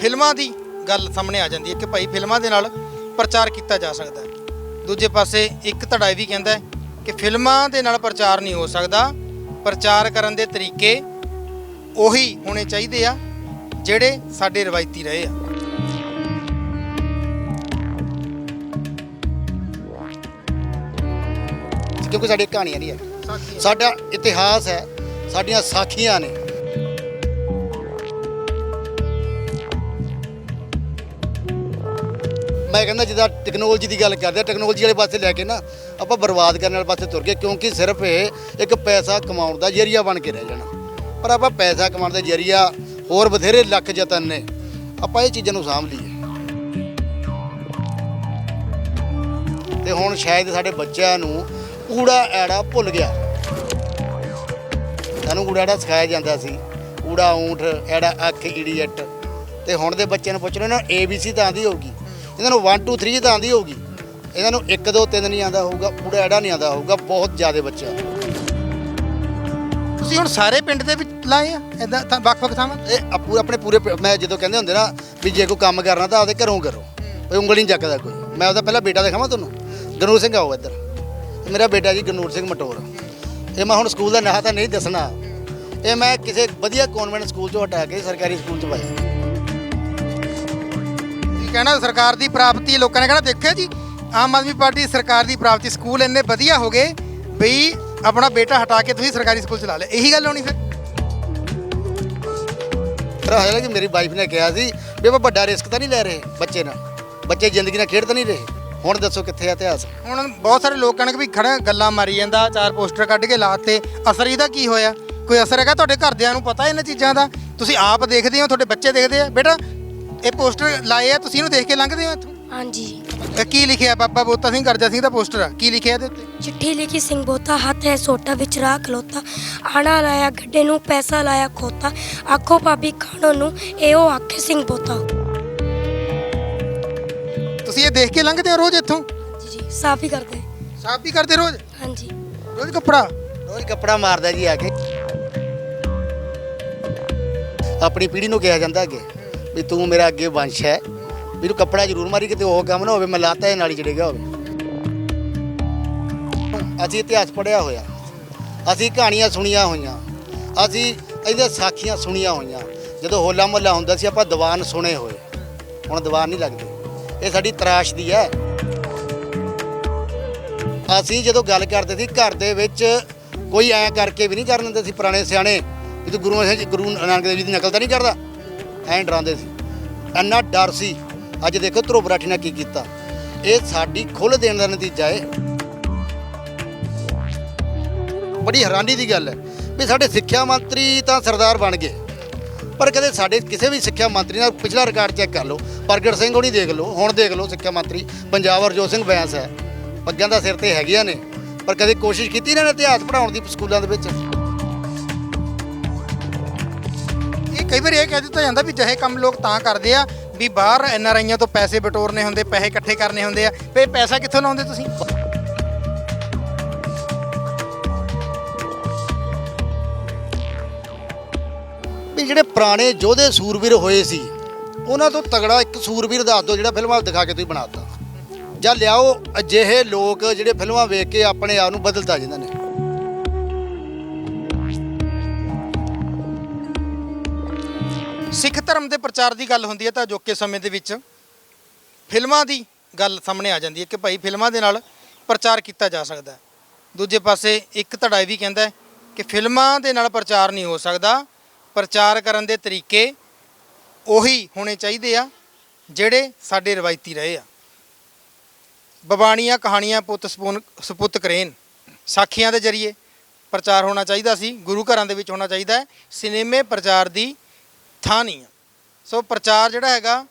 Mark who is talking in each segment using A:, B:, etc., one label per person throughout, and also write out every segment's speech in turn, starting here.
A: ਫਿਲਮਾਂ ਦੀ ਗੱਲ ਸਾਹਮਣੇ ਆ ਜਾਂਦੀ ਹੈ ਕਿ ਭਾਈ ਫਿਲਮਾਂ ਦੇ ਨਾਲ ਪ੍ਰਚਾਰ ਕੀਤਾ ਜਾ ਸਕਦਾ ਹੈ। ਦੂਜੇ ਪਾਸੇ ਇੱਕ ਧੜਾ ਇਹ ਵੀ ਕਹਿੰਦਾ ਹੈ ਕਿ ਫਿਲਮਾਂ ਦੇ ਨਾਲ ਪ੍ਰਚਾਰ ਨਹੀਂ ਹੋ ਸਕਦਾ। ਪ੍ਰਚਾਰ ਕਰਨ ਦੇ ਤਰੀਕੇ ਉਹੀ ਹੋਣੇ ਚਾਹੀਦੇ ਆ ਜਿਹੜੇ ਸਾਡੇ ਰਵਾਇਤੀ ਰਹੇ ਆ।
B: ਕਿਉਂਕਿ ਸਾਡੀ ਕਹਾਣੀਆਂ ਨਹੀਂ ਹੈ ਸਾਡਾ ਇਤਿਹਾਸ ਹੈ ਸਾਡੀਆਂ ਸਾਖੀਆਂ ਨੇ। ਮੈਂ ਕਹਿੰਦਾ ਜਿੱਦਾਂ ਟੈਕਨੋਲੋਜੀ ਦੀ ਗੱਲ ਕਰਦੇ ਆ ਟੈਕਨੋਲੋਜੀ ਵਾਲੇ ਪਾਸੇ ਲੈ ਕੇ ਨਾ ਆਪਾਂ ਬਰਬਾਦ ਕਰਨ ਵਾਲੇ ਪਾਸੇ ਤੁਰ ਗਏ, ਕਿਉਂਕਿ ਸਿਰਫ ਇਹ ਇੱਕ ਪੈਸਾ ਕਮਾਉਣ ਦਾ ਜਰੀਆ ਬਣ ਕੇ ਰਹਿ ਜਾਣਾ। ਪਰ ਆਪਾਂ ਪੈਸਾ ਕਮਾਉਣ ਦਾ ਜਰੀਆ ਹੋਰ ਬਥੇਰੇ ਲੱਖ ਯਤਨ ਨੇ, ਆਪਾਂ ਇਹ ਚੀਜ਼ਾਂ ਨੂੰ ਸਾਂਭ ਲਈਏ। ਤੇ ਹੁਣ ਸ਼ਾਇਦ ਸਾਡੇ ਬੱਚਿਆਂ ਨੂੰ ਊੜਾ ਐੜਾ ਭੁੱਲ ਗਿਆ। ਸਾਨੂੰ ਊੜਾ ਐੜਾ ਸਿਖਾਇਆ ਜਾਂਦਾ ਸੀ ਊੜਾ ਊਂਠ, ਐੜਾ ਅੱਖ ਇਡੀਅਟ ਤੇ ਹੁਣ ਦੇ ਬੱਚਿਆਂ ਨੂੰ ਪੁੱਛ ਲਓ ਇਹਨਾਂ ਨੂੰ ABC ਤਾਂ ਆਂਦੀ ਹੋਊਗੀ। ਇਹਨਾਂ ਨੂੰ 1 2 3 ਤਾਂ ਆਂਦੀ ਹੋਊਗੀ। ਇਹਨਾਂ ਨੂੰ 1 2 3 ਨਹੀਂ ਆਂਦਾ ਹੋਊਗਾ ਊੜਾ ਐੜਾ ਨਹੀਂ ਆਂਦਾ ਹੋਊਗਾ ਬਹੁਤ ਜ਼ਿਆਦਾ ਬੱਚਿਆਂ ਨੂੰ
A: ਤੁਸੀਂ ਹੁਣ ਸਾਰੇ ਪਿੰਡ ਦੇ ਵਿੱਚ ਲਾਏ ਆ? ਇਦਾਂ ਤਾਂ ਵੱਖ-ਵੱਖ ਥਾਵਾਂ?
B: ਇਹ ਆਪੂ ਆਪਣੇ ਪੂਰੇ ਪ- ਮੈਂ ਜਦੋਂ ਕਹਿੰਦੇ ਹੁੰਦੇ ਨਾ ਵੀ ਜੇ ਕੋਈ ਕੰਮ ਕਰਨਾ ਤਾਂ ਆਪਦੇ ਘਰੋਂ ਕਰੋ। ਕੋਈ ਉਂਗਲੀ ਨਹੀਂ ਚੱਕਦਾ ਕੋਈ। ਮੈਂ ਉਹਦਾ ਪਹਿਲਾਂ ਬੇਟਾ ਦਿਖਾਵਾਂ ਤੁਹਾਨੂੰ। ਗਨੂਰ ਸਿੰਘ ਆਓ ਇੱਧਰ। ਇਹ ਮੇਰਾ ਬੇਟਾ ਜੀ ਗਨੂਰ ਸਿੰਘ ਮਟੋਰ। ਇਹ ਮੈਂ ਹੁਣ ਸਕੂਲ ਦਾ ਨਾਂ ਤਾਂ ਨਹੀਂ ਦੱਸਣਾ। ਇਹ ਮੈਂ ਕਿਸੇ ਵਧੀਆ ਕਨਵੈਂਟ ਸਕੂਲ ਚੋਂ ਹਟਾ ਕੇ ਸਰਕਾਰੀ ਸਕੂਲ ਚ ਪਾਇਆ।
A: ਕਹਿਣਾ ਸਰਕਾਰ ਦੀ ਪ੍ਰਾਪਤੀ ਲੋਕਾਂ ਨੇ ਕਹਿਣਾ ਦੇਖਿਆ ਜੀ ਆਮ ਆਦਮੀ ਪਾਰਟੀ ਸਰਕਾਰ ਦੀ ਪ੍ਰਾਪਤੀ ਸਕੂਲ ਇੰਨੇ ਵਧੀਆ ਹੋ ਗਏ ਬਈ ਆਪਣਾ ਬੇਟਾ ਹਟਾ ਕੇ ਤੁਸੀਂ ਸਰਕਾਰੀ ਸਕੂਲ ਚ ਲਾ ਲਿਆ। ਇਹੀ ਗੱਲ ਹੋਣੀ ਫਿਰ।
B: ਫਿਰ ਹਾਲੇ ਕਿ ਮੇਰੀ ਵਾਈਫ ਨੇ ਕਿਹਾ ਸੀ ਵੀ ਆਪਾਂ ਵੱਡਾ ਰਿਸਕ ਤਾਂ ਨਹੀਂ ਲੈ ਰਹੇ ਬੱਚੇ ਨਾਲ। ਬੱਚੇ ਜ਼ਿੰਦਗੀ ਨਾਲ ਖੇਡ ਤਾਂ ਨਹੀਂ ਰਹੇ। ਹੁਣ ਦੱਸੋ ਕਿੱਥੇ ਆ ਇਤਿਹਾਸ?
A: ਹੁਣ ਬਹੁਤ ਸਾਰੇ ਲੋਕ ਕਹਿਣਗੇ ਵੀ ਖੜਾ ਗੱਲਾਂ ਮਾਰੀ ਜਾਂਦਾ ਚਾਰ ਪੋਸਟਰ ਕੱਢ ਕੇ ਲਾਤੇ। ਅਸਰ ਇਹਦਾ ਕੀ ਹੋਇਆ? ਕੋਈ ਅਸਰ ਹੈਗਾ? ਤੁਹਾਡੇ ਘਰਦਿਆਂ ਨੂੰ ਪਤਾ ਇਹਨਾਂ ਚੀਜ਼ਾਂ ਦਾ? ਤੁਸੀਂ ਆਪ ਦੇਖਦੇ ਹੋ ਤੁਹਾਡੇ ਬੱਚੇ ਦੇਖਦੇ ਆ। ਬੇਟਾ ਇਹ ਪੋਸਟਰ ਲਾਏ ਆ ਤੁਸੀਂ ਇਹਨੂੰ ਦੇਖ ਕੇ ਲੰਘਦੇ ਹੋ ਇੱਥੋਂ?
C: ਹਾਂਜੀ।
A: ਇਹ ਕੀ ਲਿਖਿਆ? ਬਾਬਾ ਬੋਤਾ ਸਿੰਘ ਕਰਜਾ ਸਿੰਘ ਦਾ ਪੋਸਟਰ ਆ। ਕੀ ਲਿਖਿਆ ਇਹਦੇ ਉੱਤੇ?
C: ਚਿੱਠੀ ਲਿਖੀ ਸਿੰਘ ਬੋਤਾ ਹੱਥ ਹੈ ਸੋਟਾ ਵਿੱਚ ਰਾਹ ਖਲੋਤਾ। ਆਣਾ ਲਾਇਆ ਗੱਡੇ ਨੂੰ ਪੈਸਾ ਲਾਇਆ ਖੋਤਾ। ਆਖੋ ਭਾਬੀ ਖਾਣੋ ਨੂੰ ਇਹੋ ਆਖੇ ਸਿੰਘ ਬੋਤਾ।
A: ਤੁਸੀਂ ਇਹ ਦੇਖ ਕੇ ਲੰਘਦੇ ਹੋ ਰੋਜ਼ ਇੱਥੋਂ?
C: ਜੀ ਜੀ ਸਾਫ਼ ਹੀ ਕਰਦੇ।
A: ਸਾਫ਼ ਵੀ ਕਰਦੇ ਰੋਜ਼?
C: ਹਾਂਜੀ।
A: ਰੋਜ਼ ਕੱਪੜਾ?
B: ਰੋਜ਼ ਕੱਪੜਾ ਮਾਰਦਾ ਜੀ ਆ ਕੇ। ਆਪਣੀ ਪੀੜ੍ਹੀ ਨੂੰ ਕਿਹਾ ਜਾਂਦਾ ਅੱਗੇ। ਵੀ ਤੂੰ ਮੇਰਾ ਅੱਗੇ ਵੰਸ਼ ਹੈ। ਵੀ ਤੂੰ ਕੱਪੜਾ ਜ਼ਰੂਰ ਮਾਰੀ, ਕਿਤੇ ਉਹ ਕੰਮ ਨਾ ਹੋਵੇ, ਮੈਂ ਲਾਤਾ ਇਹ ਨਾਲੀ ਚੜੇਗਾ ਹੋਵੇ। ਅਸੀਂ ਇਤਿਹਾਸ ਪੜ੍ਹਿਆ ਹੋਇਆ। ਅਸੀਂ ਕਹਾਣੀਆਂ ਸੁਣੀਆਂ ਹੋਈਆਂ। ਅਸੀਂ ਇਹਦੇ ਸਾਖੀਆਂ ਸੁਣੀਆਂ ਹੋਈਆਂ। ਜਦੋਂ ਹੋਲਾ ਮਹੱਲਾ ਹੁੰਦਾ ਸੀ, ਆਪਾਂ ਦੀਵਾਨ ਸੁਣੇ ਹੋਏ। ਹੁਣ ਦੀਵਾਨ ਨਹੀਂ ਲੱਗਦੇ। ਇਹ ਸਾਡੀ ਤਰਾਸ਼ ਦੀ ਹੈ। ਅਸੀਂ ਜਦੋਂ ਗੱਲ ਕਰਦੇ ਸੀ, ਘਰ ਦੇ ਵਿੱਚ ਕੋਈ ਐ ਕਰਕੇ ਵੀ ਨਹੀਂ ਕਰਨ ਦਿੰਦੇ ਸੀ ਪੁਰਾਣੇ ਸਿਆਣੇ। ਵੀ ਤੂੰ ਗੁਰੂ ਸਾਹਿਬ ਗੁਰੂ ਨਾਨਕ ਦੇਵ ਜੀ ਦੀ ਨਕਲ ਤਾਂ ਨਹੀਂ ਕਰਦਾ? ਐਂ ਡਰਾਉਂਦੇ ਸੀ। ਇੰਨਾ ਡਰ ਸੀ। ਅੱਜ ਦੇਖੋ ਧਰੁਵ ਬਰਾਠੀ ਨੇ ਕੀ ਕੀਤਾ। ਇਹ ਸਾਡੀ ਖੁੱਲ੍ਹ ਦੇਣ ਦਾ ਨਤੀਜਾ ਹੈ ਬੜੀ ਹੈਰਾਨੀ ਦੀ ਗੱਲ ਹੈ ਵੀ ਸਾਡੇ ਸਿੱਖਿਆ ਮੰਤਰੀ ਤਾਂ ਸਰਦਾਰ ਬਣ ਗਏ। ਪਰ ਕਦੇ ਸਾਡੇ ਕਿਸੇ ਵੀ ਸਿੱਖਿਆ ਮੰਤਰੀ ਨਾਲ ਪਿਛਲਾ ਰਿਕਾਰਡ ਚੈੱਕ ਕਰ ਲਓ। ਪ੍ਰਗਟ ਸਿੰਘ ਹੋਣੀ ਦੇਖ ਲਓ, ਹੁਣ ਦੇਖ ਲਓ ਸਿੱਖਿਆ ਮੰਤਰੀ। ਪੰਜਾਬ ਹਰਜੋਤ ਸਿੰਘ ਬੈਂਸ ਹੈ। ਪੱਗਾਂ ਦਾ ਸਿਰ ਤੇ ਹੈਗੀਆਂ ਨੇ। ਪਰ ਕਦੇ ਕੋਸ਼ਿਸ਼ ਕੀਤੀ ਇਹਨਾਂ ਨੇ ਇਤਿਹਾਸ ਪੜਾਉਣ ਦੀ ਸਕੂਲਾਂ ਦੇ ਵਿੱਚ?
A: ਕਈ ਵਾਰ ਇਹ ਕਹਿ ਦਿੱਤਾ ਜਾਂਦਾ ਵੀ ਜਿਹੇ ਕੰਮ ਲੋਕ ਤਾਂ ਕਰਦੇ ਆ ਵੀ ਬਾਹਰ ਐਨ ਆਰ ਆਈਆਂ ਤੋਂ ਪੈਸੇ ਬਟੋਰਨੇ ਹੁੰਦੇ, ਪੈਸੇ ਇਕੱਠੇ ਕਰਨੇ ਹੁੰਦੇ ਆ ਵੀ ਪੈਸਾ ਕਿੱਥੋਂ ਲਾਉਂਦੇ ਤੁਸੀਂ?
B: ਵੀ ਜਿਹੜੇ ਪੁਰਾਣੇ ਯੋਧੇ ਸੂਰਵੀਰ ਹੋਏ ਸੀ, ਉਹਨਾਂ ਤੋਂ ਤਗੜਾ ਇੱਕ ਸੂਰਵੀਰ ਦੱਸ ਦਿਓ ਜਿਹੜਾ ਫਿਲਮਾਂ ਦਿਖਾ ਕੇ ਤੁਸੀਂ ਬਣਾਤਾ। ਜਾਂ ਲਿਆਓ, ਅਜਿਹੇ ਲੋਕ ਜਿਹੜੇ ਫਿਲਮਾਂ ਵੇਖ ਕੇ ਆਪਣੇ ਆਪ ਨੂੰ ਬਦਲਦਾ ਜਿਨ੍ਹਾਂ ਨੇ।
A: ਸਿੱਖ ਧਰਮ ਦੇ ਪ੍ਰਚਾਰ ਦੀ ਗੱਲ ਹੁੰਦੀ ਹੈ ਤਾਂ ਅਜੋਕੇ ਸਮੇਂ ਦੇ ਵਿੱਚ ਫਿਲਮਾਂ ਦੀ ਗੱਲ ਸਾਹਮਣੇ ਆ ਜਾਂਦੀ ਹੈ ਕਿ ਭਾਈ ਫਿਲਮਾਂ ਦੇ ਨਾਲ ਪ੍ਰਚਾਰ ਕੀਤਾ ਜਾ ਸਕਦਾ ਹੈ। ਦੂਜੇ ਪਾਸੇ ਇੱਕ ਧੜਾ ਇਹ ਵੀ ਕਹਿੰਦਾ ਹੈ ਕਿ ਫਿਲਮਾਂ ਦੇ ਨਾਲ ਪ੍ਰਚਾਰ ਨਹੀਂ ਹੋ ਸਕਦਾ। ਪ੍ਰਚਾਰ ਕਰਨ ਦੇ ਤਰੀਕੇ ਉਹੀ ਹੋਣੇ ਚਾਹੀਦੇ ਆ ਜਿਹੜੇ ਸਾਡੇ ਰਵਾਇਤੀ ਰਹੇ ਆ। ਬਬਾਣੀਆਂ ਕਹਾਣੀਆਂ, ਪੁੱਤ ਸਪੂਨ, ਸਪੁੱਤ ਕਰੇਨ ਸਾਖੀਆਂ ਦੇ ਜ਼ਰੀਏ ਪ੍ਰਚਾਰ ਹੋਣਾ ਚਾਹੀਦਾ ਸੀ, ਗੁਰੂ ਘਰਾਂ ਦੇ ਵਿੱਚ ਹੋਣਾ ਚਾਹੀਦਾ ਹੈ। ਸਿਨੇਮੇ ਪ੍ਰਚਾਰ ਦੀ ਥਾਂ ਨਹੀਂ ਆ। ਸੋ ਪ੍ਰਚਾਰ ਜਿਹੜਾ ਹੈਗਾ,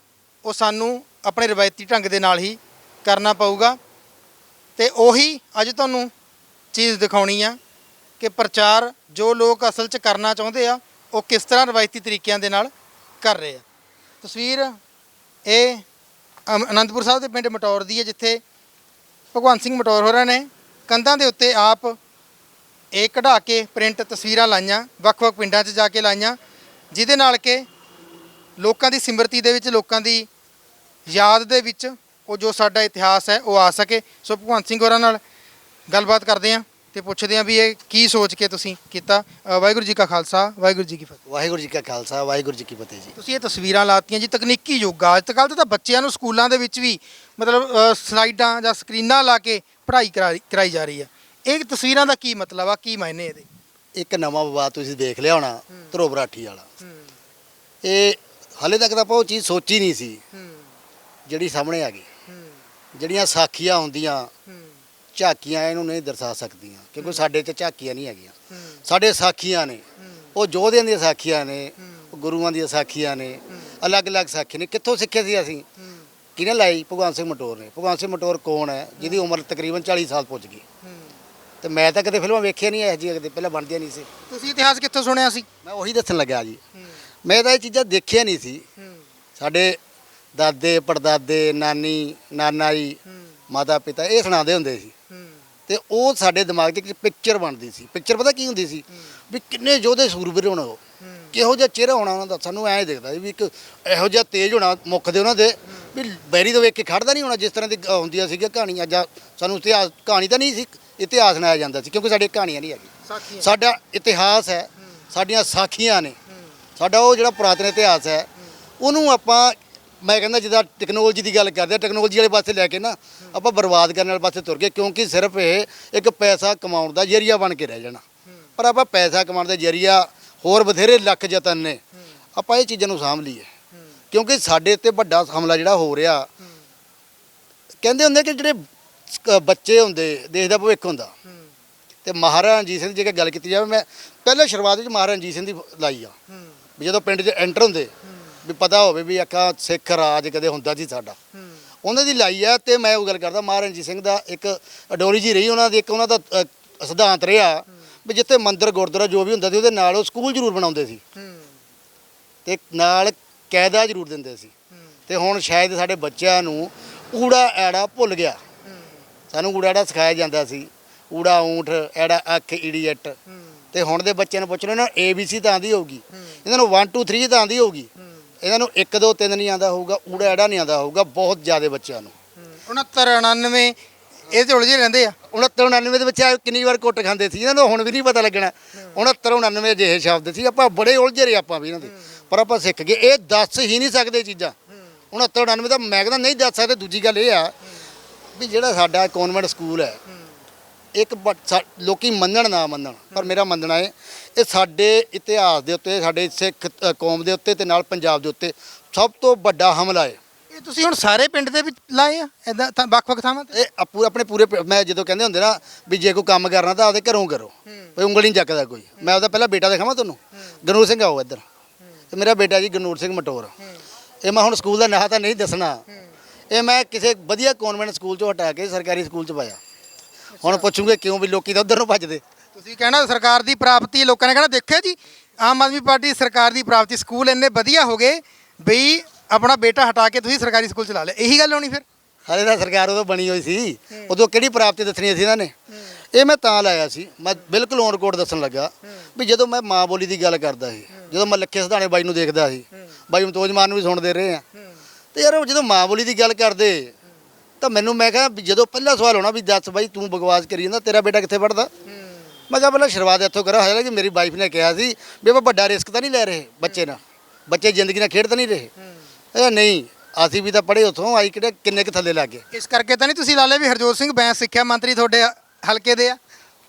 A: ਉਹ ਸਾਨੂੰ ਆਪਣੇ ਰਵਾਇਤੀ ਢੰਗ ਦੇ ਨਾਲ ਹੀ ਕਰਨਾ ਪਊਗਾ। ਤੇ ਉਹੀ ਅੱਜ ਤੁਹਾਨੂੰ ਚੀਜ਼ ਦਿਖਾਉਣੀ ਆ ਕਿ ਪ੍ਰਚਾਰ ਜੋ ਲੋਕ ਅਸਲ 'ਚ ਕਰਨਾ ਚਾਹੁੰਦੇ ਆ, ਉਹ ਕਿਸ ਤਰ੍ਹਾਂ ਰਵਾਇਤੀ ਤਰੀਕਿਆਂ ਦੇ ਨਾਲ ਕਰ ਰਹੇ ਆ। ਤਸਵੀਰ ਇਹ ਅਨੰਦਪੁਰ ਸਾਹਿਬ ਦੇ ਪਿੰਡ ਮਟੌਰ ਦੀ ਹੈ, ਜਿੱਥੇ ਭਗਵੰਤ ਸਿੰਘ ਮਟੌਰ ਹੋਰਾਂ ਨੇ ਕੰਧਾਂ ਦੇ ਉੱਤੇ ਆਪ ਇਹ ਕਢਾ ਕੇ ਪ੍ਰਿੰਟ ਤਸਵੀਰਾਂ ਲਾਈਆਂ, ਵੱਖ-ਵੱਖ ਪਿੰਡਾਂ 'ਚ ਜਾ ਕੇ ਲਾਈਆਂ। ਜਿਹਦੇ ਨਾਲ ਕਿ ਲੋਕਾਂ ਦੀ ਸਿਮਰਤੀ ਦੇ ਵਿੱਚ ਲੋਕਾਂ ਦੀ ਯਾਦ ਦੇ ਵਿੱਚ ਉਹ ਜੋ ਸਾਡਾ ਇਤਿਹਾਸ ਹੈ ਉਹ ਆ ਸਕੇ। ਸੋ ਭਗਵੰਤ ਸਿੰਘ ਹੋਰਾਂ ਨਾਲ ਗੱਲਬਾਤ ਕਰਦੇ ਹਾਂ ਤੇ ਪੁੱਛਦੇ ਹਾਂ ਵੀ ਇਹ ਕੀ ਸੋਚ ਕੇ ਤੁਸੀਂ ਕੀਤਾ। ਅ, ਵਾਹਿਗੁਰੂ ਜੀ ਕਾ ਖਾਲਸਾ ਵਾਹਿਗੁਰੂ ਜੀ ਕੀ ਫਤਿਹ।
B: ਵਾਹਿਗੁਰੂ ਜੀ ਕਾ ਖਾਲਸਾ ਵਾਹਿਗੁਰੂ ਜੀ ਕੀ ਫਤਿਹ ਜੀ।
A: ਤੁਸੀਂ ਇਹ ਤਸਵੀਰਾਂ ਲਾਤੀਆਂ ਜੀ ਤਕਨੀਕੀ ਯੁੱਗ ਆ। ਅੱਜ ਕੱਲ੍ਹ ਤਾਂ ਬੱਚਿਆਂ ਨੂੰ ਸਕੂਲਾਂ ਦੇ ਵਿੱਚ ਵੀ ਮਤਲਬ ਅ, ਸਲਾਈਡਾਂ ਜਾਂ ਸਕਰੀਨਾਂ ਲਾ ਕੇ ਪੜ੍ਹਾਈ ਕਰਾਈ ਕਰਾਈ ਜਾ ਰਹੀ ਹੈ ਇਹ ਤਸਵੀਰਾਂ ਦਾ ਕੀ ਮਤਲਬ ਆ ਕੀ ਮਾਇਨੇ ਇਹਦੇ?
B: ਇੱਕ ਨਵਾਂ ਵਿਵਾਦ ਤੁਸੀਂ ਦੇਖ ਲਿਆ ਹੋਣਾ ਧਰੋ ਬਰਾਠੀ ਵਾਲਾ। ਇਹ ਹਾਲੇ ਤੱਕ ਤਾਂ ਆਪਾਂ ਉਹ ਚੀਜ਼ ਸੋਚੀ ਨਹੀਂ ਸੀ ਜਿਹੜੀ ਸਾਹਮਣੇ ਆ ਗਈ। ਜਿਹੜੀਆਂ ਸਾਖੀਆਂ ਹੁੰਦੀਆਂ ਝਾਕੀਆਂ ਇਹਨੂੰ ਨਹੀਂ ਦਰਸਾ ਸਕਦੀਆਂ ਕਿਉਂਕਿ ਸਾਡੇ 'ਚ ਝਾਕੀਆਂ ਨਹੀਂ ਹੈਗੀਆਂ। ਸਾਡੇ ਸਾਖੀਆਂ ਨੇ ਉਹ ਯੋਧਿਆਂ ਦੀਆਂ ਸਾਖੀਆਂ ਨੇ ਗੁਰੂਆਂ ਦੀਆਂ ਸਾਖੀਆਂ ਨੇ ਅਲੱਗ-ਅਲੱਗ ਸਾਖੀ ਨੇ। ਕਿੱਥੋਂ ਸਿੱਖੇ ਸੀ ਅਸੀਂ? ਕਿਹਨੇ ਲਾਈ? ਭਗਵਾਨ ਸਿੰਘ ਮਟੋਰ ਨੇ। ਭਗਵਾਨ ਸਿੰਘ ਮਟੋਰ ਕੌਣ ਹੈ ਜਿਹਦੀ ਉਮਰ ਤਕਰੀਬਨ 40 ਸਾਲ ਪਹੁੰਚ ਗਈ। ਤੇ ਮੈਂ ਤਾਂ ਕਦੇ ਫਿਲਮਾਂ ਵੇਖੀਆਂ ਨਹੀਂ ਇਹ ਜੀ ਕਦੇ ਪਹਿਲਾਂ ਬਣਦੀਆਂ ਨਹੀਂ ਸੀ।
A: ਤੁਸੀਂ ਇਤਿਹਾਸ ਕਿੱਥੋਂ ਸੁਣਿਆ ਸੀ?
B: ਮੈਂ ਉਹੀ ਦੱਸਣ ਲੱਗਾ ਜੀ। ਮੈਂ ਤਾਂ ਇਹ ਚੀਜ਼ਾਂ ਦੇਖੀਆਂ ਨਹੀਂ ਸੀ। ਸਾਡੇ ਦਾਦੇ ਪੜਦਾਦੇ ਨਾਨੀ ਨਾਨਾ ਜੀ ਮਾਤਾ ਪਿਤਾ ਇਹ ਸੁਣਾਉਂਦੇ ਹੁੰਦੇ ਸੀ। ਤੇ ਉਹ ਸਾਡੇ ਦਿਮਾਗ 'ਚ ਇੱਕ ਪਿਕਚਰ ਬਣਦੀ ਸੀ। ਪਿਕਚਰ ਪਤਾ ਕੀ ਹੁੰਦੀ ਸੀ? ਵੀ ਕਿੰਨੇ ਯੋਧੇ ਸੂਰਬੀਰ ਹੋਣਾ ਉਹ। ਕਿਹੋ ਜਿਹਾ ਚਿਹਰਾ ਹੋਣਾ ਉਹਨਾਂ ਦਾ ਸਾਨੂੰ ਐਂ ਦਿਖਦਾ ਸੀ ਵੀ ਇੱਕ ਇਹੋ ਜਿਹਾ ਤੇਜ ਹੋਣਾ ਮੁੱਖ ਦੇ ਉਹਨਾਂ ਦੇ। ਵੀ ਬੈਰੀ ਤੋਂ ਵੇਖ ਕੇ ਖੜਦਾ ਨਹੀਂ ਹੋਣਾ ਜਿਸ ਤਰ੍ਹਾਂ ਦੀ ਹੁੰਦੀਆਂ ਸੀਗੀਆਂ ਕਹਾਣੀਆਂ ਜਾਂ ਸਾਨੂੰ ਇਤਿਹਾਸ ਕਹਾਣੀ ਤਾਂ ਨਹੀਂ ਸੀ। ਇਤਿਹਾਸ ਸੁਣਾਇਆ ਜਾਂਦਾ ਸੀ ਕਿਉਂਕਿ ਸਾਡੇ ਕਹਾਣੀਆਂ ਨਹੀਂ ਹੈਗੀ। ਸਾਡਾ ਇਤਿਹਾਸ ਹੈ ਸਾਡੀਆਂ ਸਾਖੀਆਂ ਨੇ। ਸਾਡਾ ਉਹ ਜਿਹੜਾ ਪੁਰਾਤਨ ਇਤਿਹਾਸ ਹੈ ਉਹਨੂੰ ਆਪਾਂ ਮੈਂ ਕਹਿੰਦਾ ਜਿੱਦਾਂ ਟੈਕਨੋਲੋਜੀ ਦੀ ਗੱਲ ਕਰਦੇ ਆ ਟੈਕਨੋਲੋਜੀ ਵਾਲੇ ਪਾਸੇ ਲੈ ਕੇ ਨਾ ਆਪਾਂ ਬਰਬਾਦ ਕਰਨ ਵਾਲੇ ਪਾਸੇ ਤੁਰ ਗਏ ਕਿਉਂਕਿ ਸਿਰਫ ਇਹ ਇੱਕ ਪੈਸਾ ਕਮਾਉਣ ਦਾ ਜਰੀਆ ਬਣ ਕੇ ਰਹਿ ਜਾਣਾ। ਪਰ ਆਪਾਂ ਪੈਸਾ ਕਮਾਉਣ ਦਾ ਜਰੀਆ ਹੋਰ ਬਥੇਰੇ ਲੱਖ ਯਤਨ ਨੇ। ਆਪਾਂ ਇਹ ਚੀਜ਼ਾਂ ਨੂੰ ਸਾਂਭ ਲਈਏ। ਕਿਉਂਕਿ ਸਾਡੇ ਤੇ ਵੱਡਾ ਹਮਲਾ ਜਿਹੜਾ ਹੋ ਰਿਹਾ ਕਹਿੰਦੇ ਹੁੰਦੇ ਕਿ ਜਿਹੜੇ ਸ- ਬੱਚੇ ਹੁੰਦੇ ਦੇਸ਼ ਦਾ ਭਵਿੱਖ ਹੁੰਦਾ। ਤੇ ਮਹਾਰਾਜਾ ਰਣਜੀਤ ਸਿੰਘ ਦੀ ਜੇਕਰ ਗੱਲ ਕੀਤੀ ਜਾਵੇ ਮੈਂ ਪਹਿਲਾਂ ਸ਼ੁਰੂਆਤ ਵਿੱਚ ਮਹਾਰਾਜਾ ਰਣਜੀਤ ਸਿੰਘ ਦੀ ਲਾਈ ਆ। ਵੀ ਜਦੋਂ ਪਿੰਡ 'ਚ ਐਂਟਰ ਹੁੰਦੇ ਵੀ ਪਤਾ ਹੋਵੇ ਵੀ ਅੱਖਾਂ ਸਿੱਖ ਰਾਜ ਕਦੇ ਹੁੰਦਾ ਸੀ ਸਾਡਾ। ਉਹਨਾਂ ਦੀ ਲਾਈ ਆ ਤੇ ਮੈਂ ਉਹ ਗੱਲ ਕਰਦਾ ਮਹਾਰਾਜਾ ਰਣਜੀਤ ਸਿੰਘ ਦਾ ਇੱਕ ਅਡੋਲੀ ਜੀ ਰਹੀ ਉਹਨਾਂ ਦੀ ਇੱਕ ਉਹਨਾਂ ਦਾ ਅ, ਸਿਧਾਂਤ ਰਿਹਾ ਵੀ ਜਿੱਥੇ ਮੰਦਿਰ ਗੁਰਦੁਆਰਾ ਜੋ ਵੀ ਹੁੰਦਾ ਸੀ ਉਹਦੇ ਨਾਲ ਉਹ ਸਕੂਲ ਜ਼ਰੂਰ ਬਣਾਉਂਦੇ ਸੀ। ਤੇ ਨਾਲ ਕਾਇਦਾ ਜ਼ਰੂਰ ਦਿੰਦੇ ਸੀ। ਤੇ ਹੁਣ ਸ਼ਾਇਦ ਸਾਡੇ ਬੱਚਿਆਂ ਨੂੰ ਊੜਾ ਐੜਾ ਭੁੱਲ ਗਿਆ। ਸਾਨੂੰ ਊੜਾ ਐੜਾ ਸਿਖਾਇਆ ਜਾਂਦਾ ਸੀ ਊੜਾ ਊਂਠ ਐੜਾ ਅੱਖ ਇਡੀਅਟ ਤੇ ਹੁਣ ਦੇ ਬੱਚਿਆਂ ਨੂੰ ਪੁੱਛ ਲਓ ਨਾ ABC ਤਾਂ ਆਂਦੀ ਹੋਊਗੀ। ਇਹਨਾਂ ਨੂੰ 1 2 3 ਤਾਂ ਆਂਦੀ ਹੋਊਗੀ। ਇਹਨਾਂ ਨੂੰ 1 2 3 ਨਹੀਂ ਆਂਦਾ ਹੋਊਗਾ ਊੜਾ ਐੜਾ ਨਹੀਂ ਆਂਦਾ ਹੋਊਗਾ ਬਹੁਤ ਜ਼ਿਆਦਾ ਬੱਚਿਆਂ ਨੂੰ।
A: 69 99 ਇਹ ਤੇ ਉਲਝੇ ਰਹਿੰਦੇ ਆ।
B: 69 99 ਦੇ ਆ ਕਿੰਨੀ ਵਾਰ ਕੁੱਟ ਖਾਂਦੇ ਸੀ ਇਹਨਾਂ ਨੂੰ ਹੁਣ ਵੀ ਨਹੀਂ ਪਤਾ ਲੱਗਣਾ। 69 99 ਜਿਹੇ ਸ਼ਬਦ ਸੀ ਆਪਾਂ ਬੜੇ ਉਲਝੇ ਰਹੇ ਆਪਾਂ ਵੀ ਇਹਨਾਂ ਦੇ। ਪਰ ਆਪਾਂ ਸਿੱਖ ਗਏ ਇਹ ਦੱਸ ਹੀ ਨਹੀਂ ਸਕਦੇ ਚੀਜ਼ਾਂ। 69 99 ਤਾਂ ਮੈਂ ਕਹਿੰਦਾ ਨਹੀਂ ਦੱਸ ਸਕਦੇ ਦੂਜੀ ਗੱਲ ਇਹ ਆ ਵੀ ਜਿਹੜਾ ਸਾਡਾ ਕਨਵੈਂਟ ਸਕੂਲ ਹੈ ਇੱਕ ਲੋਕੀ ਮੰਨਣ ਨਾ ਮੰਨਣ ਪਰ ਮੇਰਾ ਮੰਨਣਾ ਹੈ ਇਹ ਸਾਡੇ ਇਤਿਹਾਸ ਦੇ ਉੱਤੇ ਸਾਡੇ ਸਿੱਖ ਕੌਮ ਦੇ ਉੱਤੇ ਤੇ ਨਾਲ ਪੰਜਾਬ ਦੇ ਉੱਤੇ ਸਭ ਤੋਂ ਵੱਡਾ ਹਮਲਾ ਹੈ।
A: ਇਹ ਤੁਸੀਂ ਹੁਣ ਸਾਰੇ ਪਿੰਡ ਦੇ ਵਿੱਚ ਲਾਏ ਆ? ਇਦਾਂ ਵੱਖ-ਵੱਖ ਥਾਵਾਂ ਤੇ?
B: ਇਹ ਆਪੂ ਆਪਣੇ ਪੂਰੇ ਮੈਂ ਜਦੋਂ ਕਹਿੰਦੇ ਹੁੰਦੇ ਨਾ ਵੀ ਜੇ ਕੋਈ ਕੰਮ ਕਰਨਾ ਤਾਂ ਆਪਦੇ ਘਰੋਂ ਕਰੋ ਕੋਈ ਉਂਗਲੀ ਨਹੀਂ ਚੱਕਦਾ ਕੋਈ। ਮੈਂ ਉਹਦਾ ਪਹਿਲਾਂ ਬੇਟਾ ਦਿਖਾਵਾਂ ਤੁਹਾਨੂੰ? ਗਨੂਰ ਸਿੰਘ ਆਓ ਇੱਧਰ। ਤੇ ਮੇਰਾ ਬੇਟਾ ਜੀ ਗਨੂਰ ਸਿੰਘ ਮਟੋਰ। ਇਹ ਮੈਂ ਹੁਣ ਸਕੂਲ ਦਾ ਨਾਂ ਤਾਂ ਨਹੀਂ ਦੱਸਣਾ। ਇਹ ਮੈਂ ਕਿਸੇ ਵਧੀਆ ਕਨਵੈਂਟ ਸਕੂਲ ਚੋਂ ਹਟਾ ਕੇ ਸਰਕਾਰੀ ਸਕੂਲ ਚ ਪਾਇਆ। ਹੁਣ ਪੁੱਛੂਗੇ ਕਿਉਂ ਵੀ ਲੋਕੀ ਤਾਂ ਉਧਰ ਨੂੰ ਭੱਜਦੇ।
A: ਤੁਸੀਂ ਕਹਿਣਾ ਸਰਕਾਰ ਦੀ ਪ੍ਰਾਪਤੀ ਲੋਕਾਂ ਨੇ ਕਹਿਣਾ ਦੇਖਿਆ ਜੀ ਆਮ ਆਦਮੀ ਪਾਰਟੀ ਸਰਕਾਰ ਦੀ ਪ੍ਰਾਪਤੀ ਸਕੂਲ ਇੰਨੇ ਵਧੀਆ ਹੋ ਗਏ ਬਈ ਆਪਣਾ ਬੇਟਾ ਹਟਾ ਕੇ ਤੁਸੀਂ ਸਰਕਾਰੀ ਸਕੂਲ ਚਲਾ ਲਿਆ। ਇਹੀ ਗੱਲ ਹੋਣੀ ਫਿਰ?
B: ਹਾਲੇ ਤਾਂ ਸਰਕਾਰ ਉਦੋਂ ਬਣੀ ਹੋਈ ਸੀ। ਉਦੋਂ ਕਿਹੜੀ ਪ੍ਰਾਪਤੀ ਦੱਸਣੀ ਸੀ ਇਹਨਾਂ ਨੇ? ਇਹ ਮੈਂ ਤਾਂ ਲਾਇਆ ਸੀ। ਮੈਂ ਬਿਲਕੁਲ ਔਨ ਰਿਕਾਰਡ ਦੱਸਣ ਲੱਗਾ ਵੀ ਜਦੋਂ ਮੈਂ ਮਾਂ ਬੋਲੀ ਦੀ ਗੱਲ ਕਰਦਾ ਸੀ ਜਦੋਂ ਮੈਂ ਲੱਖੇ ਸਿਧਾਣੇ ਬਾਈ ਨੂੰ ਦੇਖਦਾ ਸੀ ਬਾਈ ਮਤੋਜ ਮਾਨ ਨੂੰ ਵੀ ਸੁਣਦੇ ਰਹੇ ਆ। ਤੇ ਯਾਰ ਉਹ ਜਦੋਂ ਮਾਂ ਬੋਲੀ ਦੀ ਗੱਲ ਕਰਦੇ ਤਾਂ ਮੈਨੂੰ ਮੈਂ ਕਿਹਾ ਵੀ ਜਦੋਂ ਪਹਿਲਾ ਸਵਾਲ ਹੋਣਾ ਵੀ ਦੱਸ ਬਾਈ ਤੂੰ ਬਕਵਾਸ ਕਰੀ ਜਾਂਦਾ ਤੇਰਾ ਬੇਟਾ ਕਿੱਥੇ ਪੜਦਾ ਮੈਂ ਕਿਹਾ ਪਹਿਲਾਂ ਸ਼ੁਰੂਆਤ ਇੱਥੋਂ ਕਰਾਂ ਹਾਲਾਂਕਿ ਮੇਰੀ ਵਾਈਫ ਨੇ ਕਿਹਾ ਸੀ ਵੀ ਆਪਾਂ ਵੱਡਾ ਰਿਸਕ ਤਾਂ ਨਹੀਂ ਲੈ ਰਹੇ ਬੱਚੇ ਨਾਲ ਬੱਚੇ ਜ਼ਿੰਦਗੀ ਨਾਲ ਖੇਡ ਤਾਂ ਨਹੀਂ ਰਹੇ। ਇਹ ਨਹੀਂ ਅਸੀਂ ਵੀ ਤਾਂ ਪੜ੍ਹੇ ਉੱਥੋਂ ਆਈ ਕਿਹੜੇ ਕਿੰਨੇ ਕੁ ਥੱਲੇ ਲੱਗ ਗਏ।
A: ਇਸ ਕਰਕੇ ਤਾਂ ਨਹੀਂ ਤੁਸੀਂ ਲਾ ਲਿਆ ਵੀ ਹਰਜੋਤ ਸਿੰਘ ਬੈਂਸ ਸਿੱਖਿਆ ਮੰਤਰੀ ਤੁਹਾਡੇ ਹਲਕੇ ਦੇ ਆ?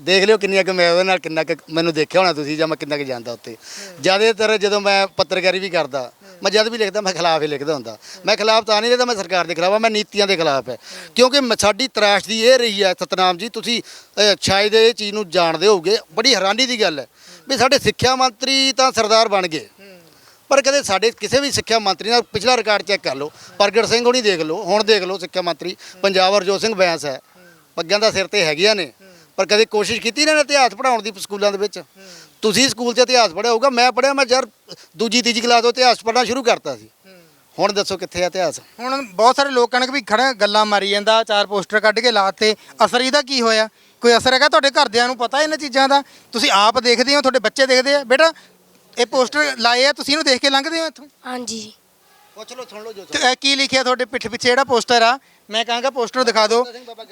B: ਦੇਖ ਲਿਓ ਕਿੰਨੀਆਂ ਕੁ ਮੈਂ ਉਹਦੇ ਨਾਲ ਕਿੰਨਾ ਕੁ ਮੈਨੂੰ ਦੇਖਿਆ ਹੋਣਾ ਤੁਸੀਂ ਜਾਂ ਮੈਂ ਕਿੰਨਾ ਕੁ ਜਾਣਦਾ ਉੱਤੇ ਜ਼ਿਆਦਾਤਰ ਜਦੋਂ ਮੈਂ ਪੱਤਰਕਾਰੀ ਵੀ ਕਰਦਾ ਮੈਂ ਜਦ ਵੀ ਲਿਖਦਾ ਮੈਂ ਖਿਲਾਫ ਹੀ ਲਿਖਦਾ ਹੁੰਦਾ। ਮੈਂ ਖਿਲਾਫ ਤਾਂ ਨਹੀਂ ਲਿਖਦਾ ਮੈਂ ਸਰਕਾਰ ਦੇ ਖਿਲਾਫ ਆ ਮੈਂ ਨੀਤੀਆਂ ਦੇ ਖਿਲਾਫ ਹੈ ਕਿਉਂਕਿ ਮ- ਸਾਡੀ ਤਰਾਸ਼ ਦੀ ਇਹ ਰਹੀ ਹੈ ਸਤਨਾਮ ਜੀ ਤੁਸੀਂ ਅ, ਸ਼ਾਇਦ ਇਹ ਚੀਜ਼ ਨੂੰ ਜਾਣਦੇ ਹੋਗੇ ਬੜੀ ਹੈਰਾਨੀ ਦੀ ਗੱਲ ਹੈ ਵੀ ਸਾਡੇ ਸਿੱਖਿਆ ਮੰਤਰੀ ਤਾਂ ਸਰਦਾਰ ਬਣ ਗਏ। ਪਰ ਕਦੇ ਸਾਡੇ ਕਿਸੇ ਵੀ ਸਿੱਖਿਆ ਮੰਤਰੀ ਨਾਲ ਪਿਛਲਾ ਰਿਕਾਰਡ ਚੈੱਕ ਕਰ ਲਓ ਪ੍ਰਗਟ ਸਿੰਘ ਹੋਣੀ ਦੇਖ ਲਓ ਹੁਣ ਦੇਖ ਲਓ ਸਿੱਖਿਆ ਮੰਤਰੀ ਪੰਜਾਬ ਹਰਜੋਤ ਸਿੰਘ ਬੈਂਸ ਹੈ। ਪੱਗਾਂ ਦਾ ਸਿਰ ਤੇ ਹੈਗੀਆਂ ਨੇ। ਪਰ ਕਦੇ ਕੋਸ਼ਿਸ਼ ਕੀਤੀ ਇਹਨਾਂ ਨੇ ਇਤਿਹਾਸ ਪੜਾਉਣ ਦੀ ਸਕੂਲਾਂ ਦੇ ਵਿੱਚ? ਤੁਸੀਂ ਸਕੂਲ 'ਚ ਇਤਿਹਾਸ ਪੜ੍ਹਿਆ ਹੋਊਗਾ ਮੈਂ ਪੜ੍ਹਿਆ ਮੈਂ ਯਾਰ ਦੂਜੀ ਤੀਜੀ ਕਲਾਸ ਤੋਂ ਇਤਿਹਾਸ ਪੜ੍ਹਨਾ ਸ਼ੁਰੂ ਕਰਤਾ ਸੀ। ਹੁਣ ਦੱਸੋ ਕਿੱਥੇ ਆ ਇਤਿਹਾਸ?
A: ਹੁਣ ਬਹੁਤ ਸਾਰੇ ਲੋਕ ਕਹਿਣਗੇ ਵੀ ਖੜਾ ਗੱਲਾਂ ਮਾਰੀ ਜਾਂਦਾ ਚਾਰ ਪੋਸਟਰ ਕੱਢ ਕੇ ਲਾਤੇ। ਅਸਰ ਇਹਦਾ ਕੀ ਹੋਇਆ? ਕੋਈ ਅਸਰ ਹੈਗਾ ਤੁਹਾਡੇ ਘਰਦਿਆਂ ਨੂੰ ਪਤਾ ਇਹਨਾਂ ਚੀਜ਼ਾਂ ਦਾ? ਤੁਸੀਂ ਆਪ ਦੇਖਦੇ ਹੋ ਤੁਹਾਡੇ ਬੱਚੇ ਦੇਖਦੇ ਆ। ਬੇਟਾ ਇਹ ਪੋਸਟਰ ਲਾਏ ਆ ਤੁਸੀਂ ਇਹਨੂੰ ਦੇਖ ਕੇ ਲੰਘਦੇ ਹੋ ਇੱਥੋਂ?
C: ਹਾਂਜੀ।
B: ਪੁੱਛ ਲਓ ਸੁਣ ਲਓ ਜੋ
A: ਤੇ ਇਹ ਕੀ ਲਿਖਿਆ ਤੁਹਾਡੇ ਪਿੱਠ ਪਿੱਛੇ? ਜਿਹੜਾ ਪੋਸਟਰ ਆ ਮੈਂ ਕਹਾਂਗਾ ਪੋਸਟਰ ਦਿਖਾ ਦਿਓ।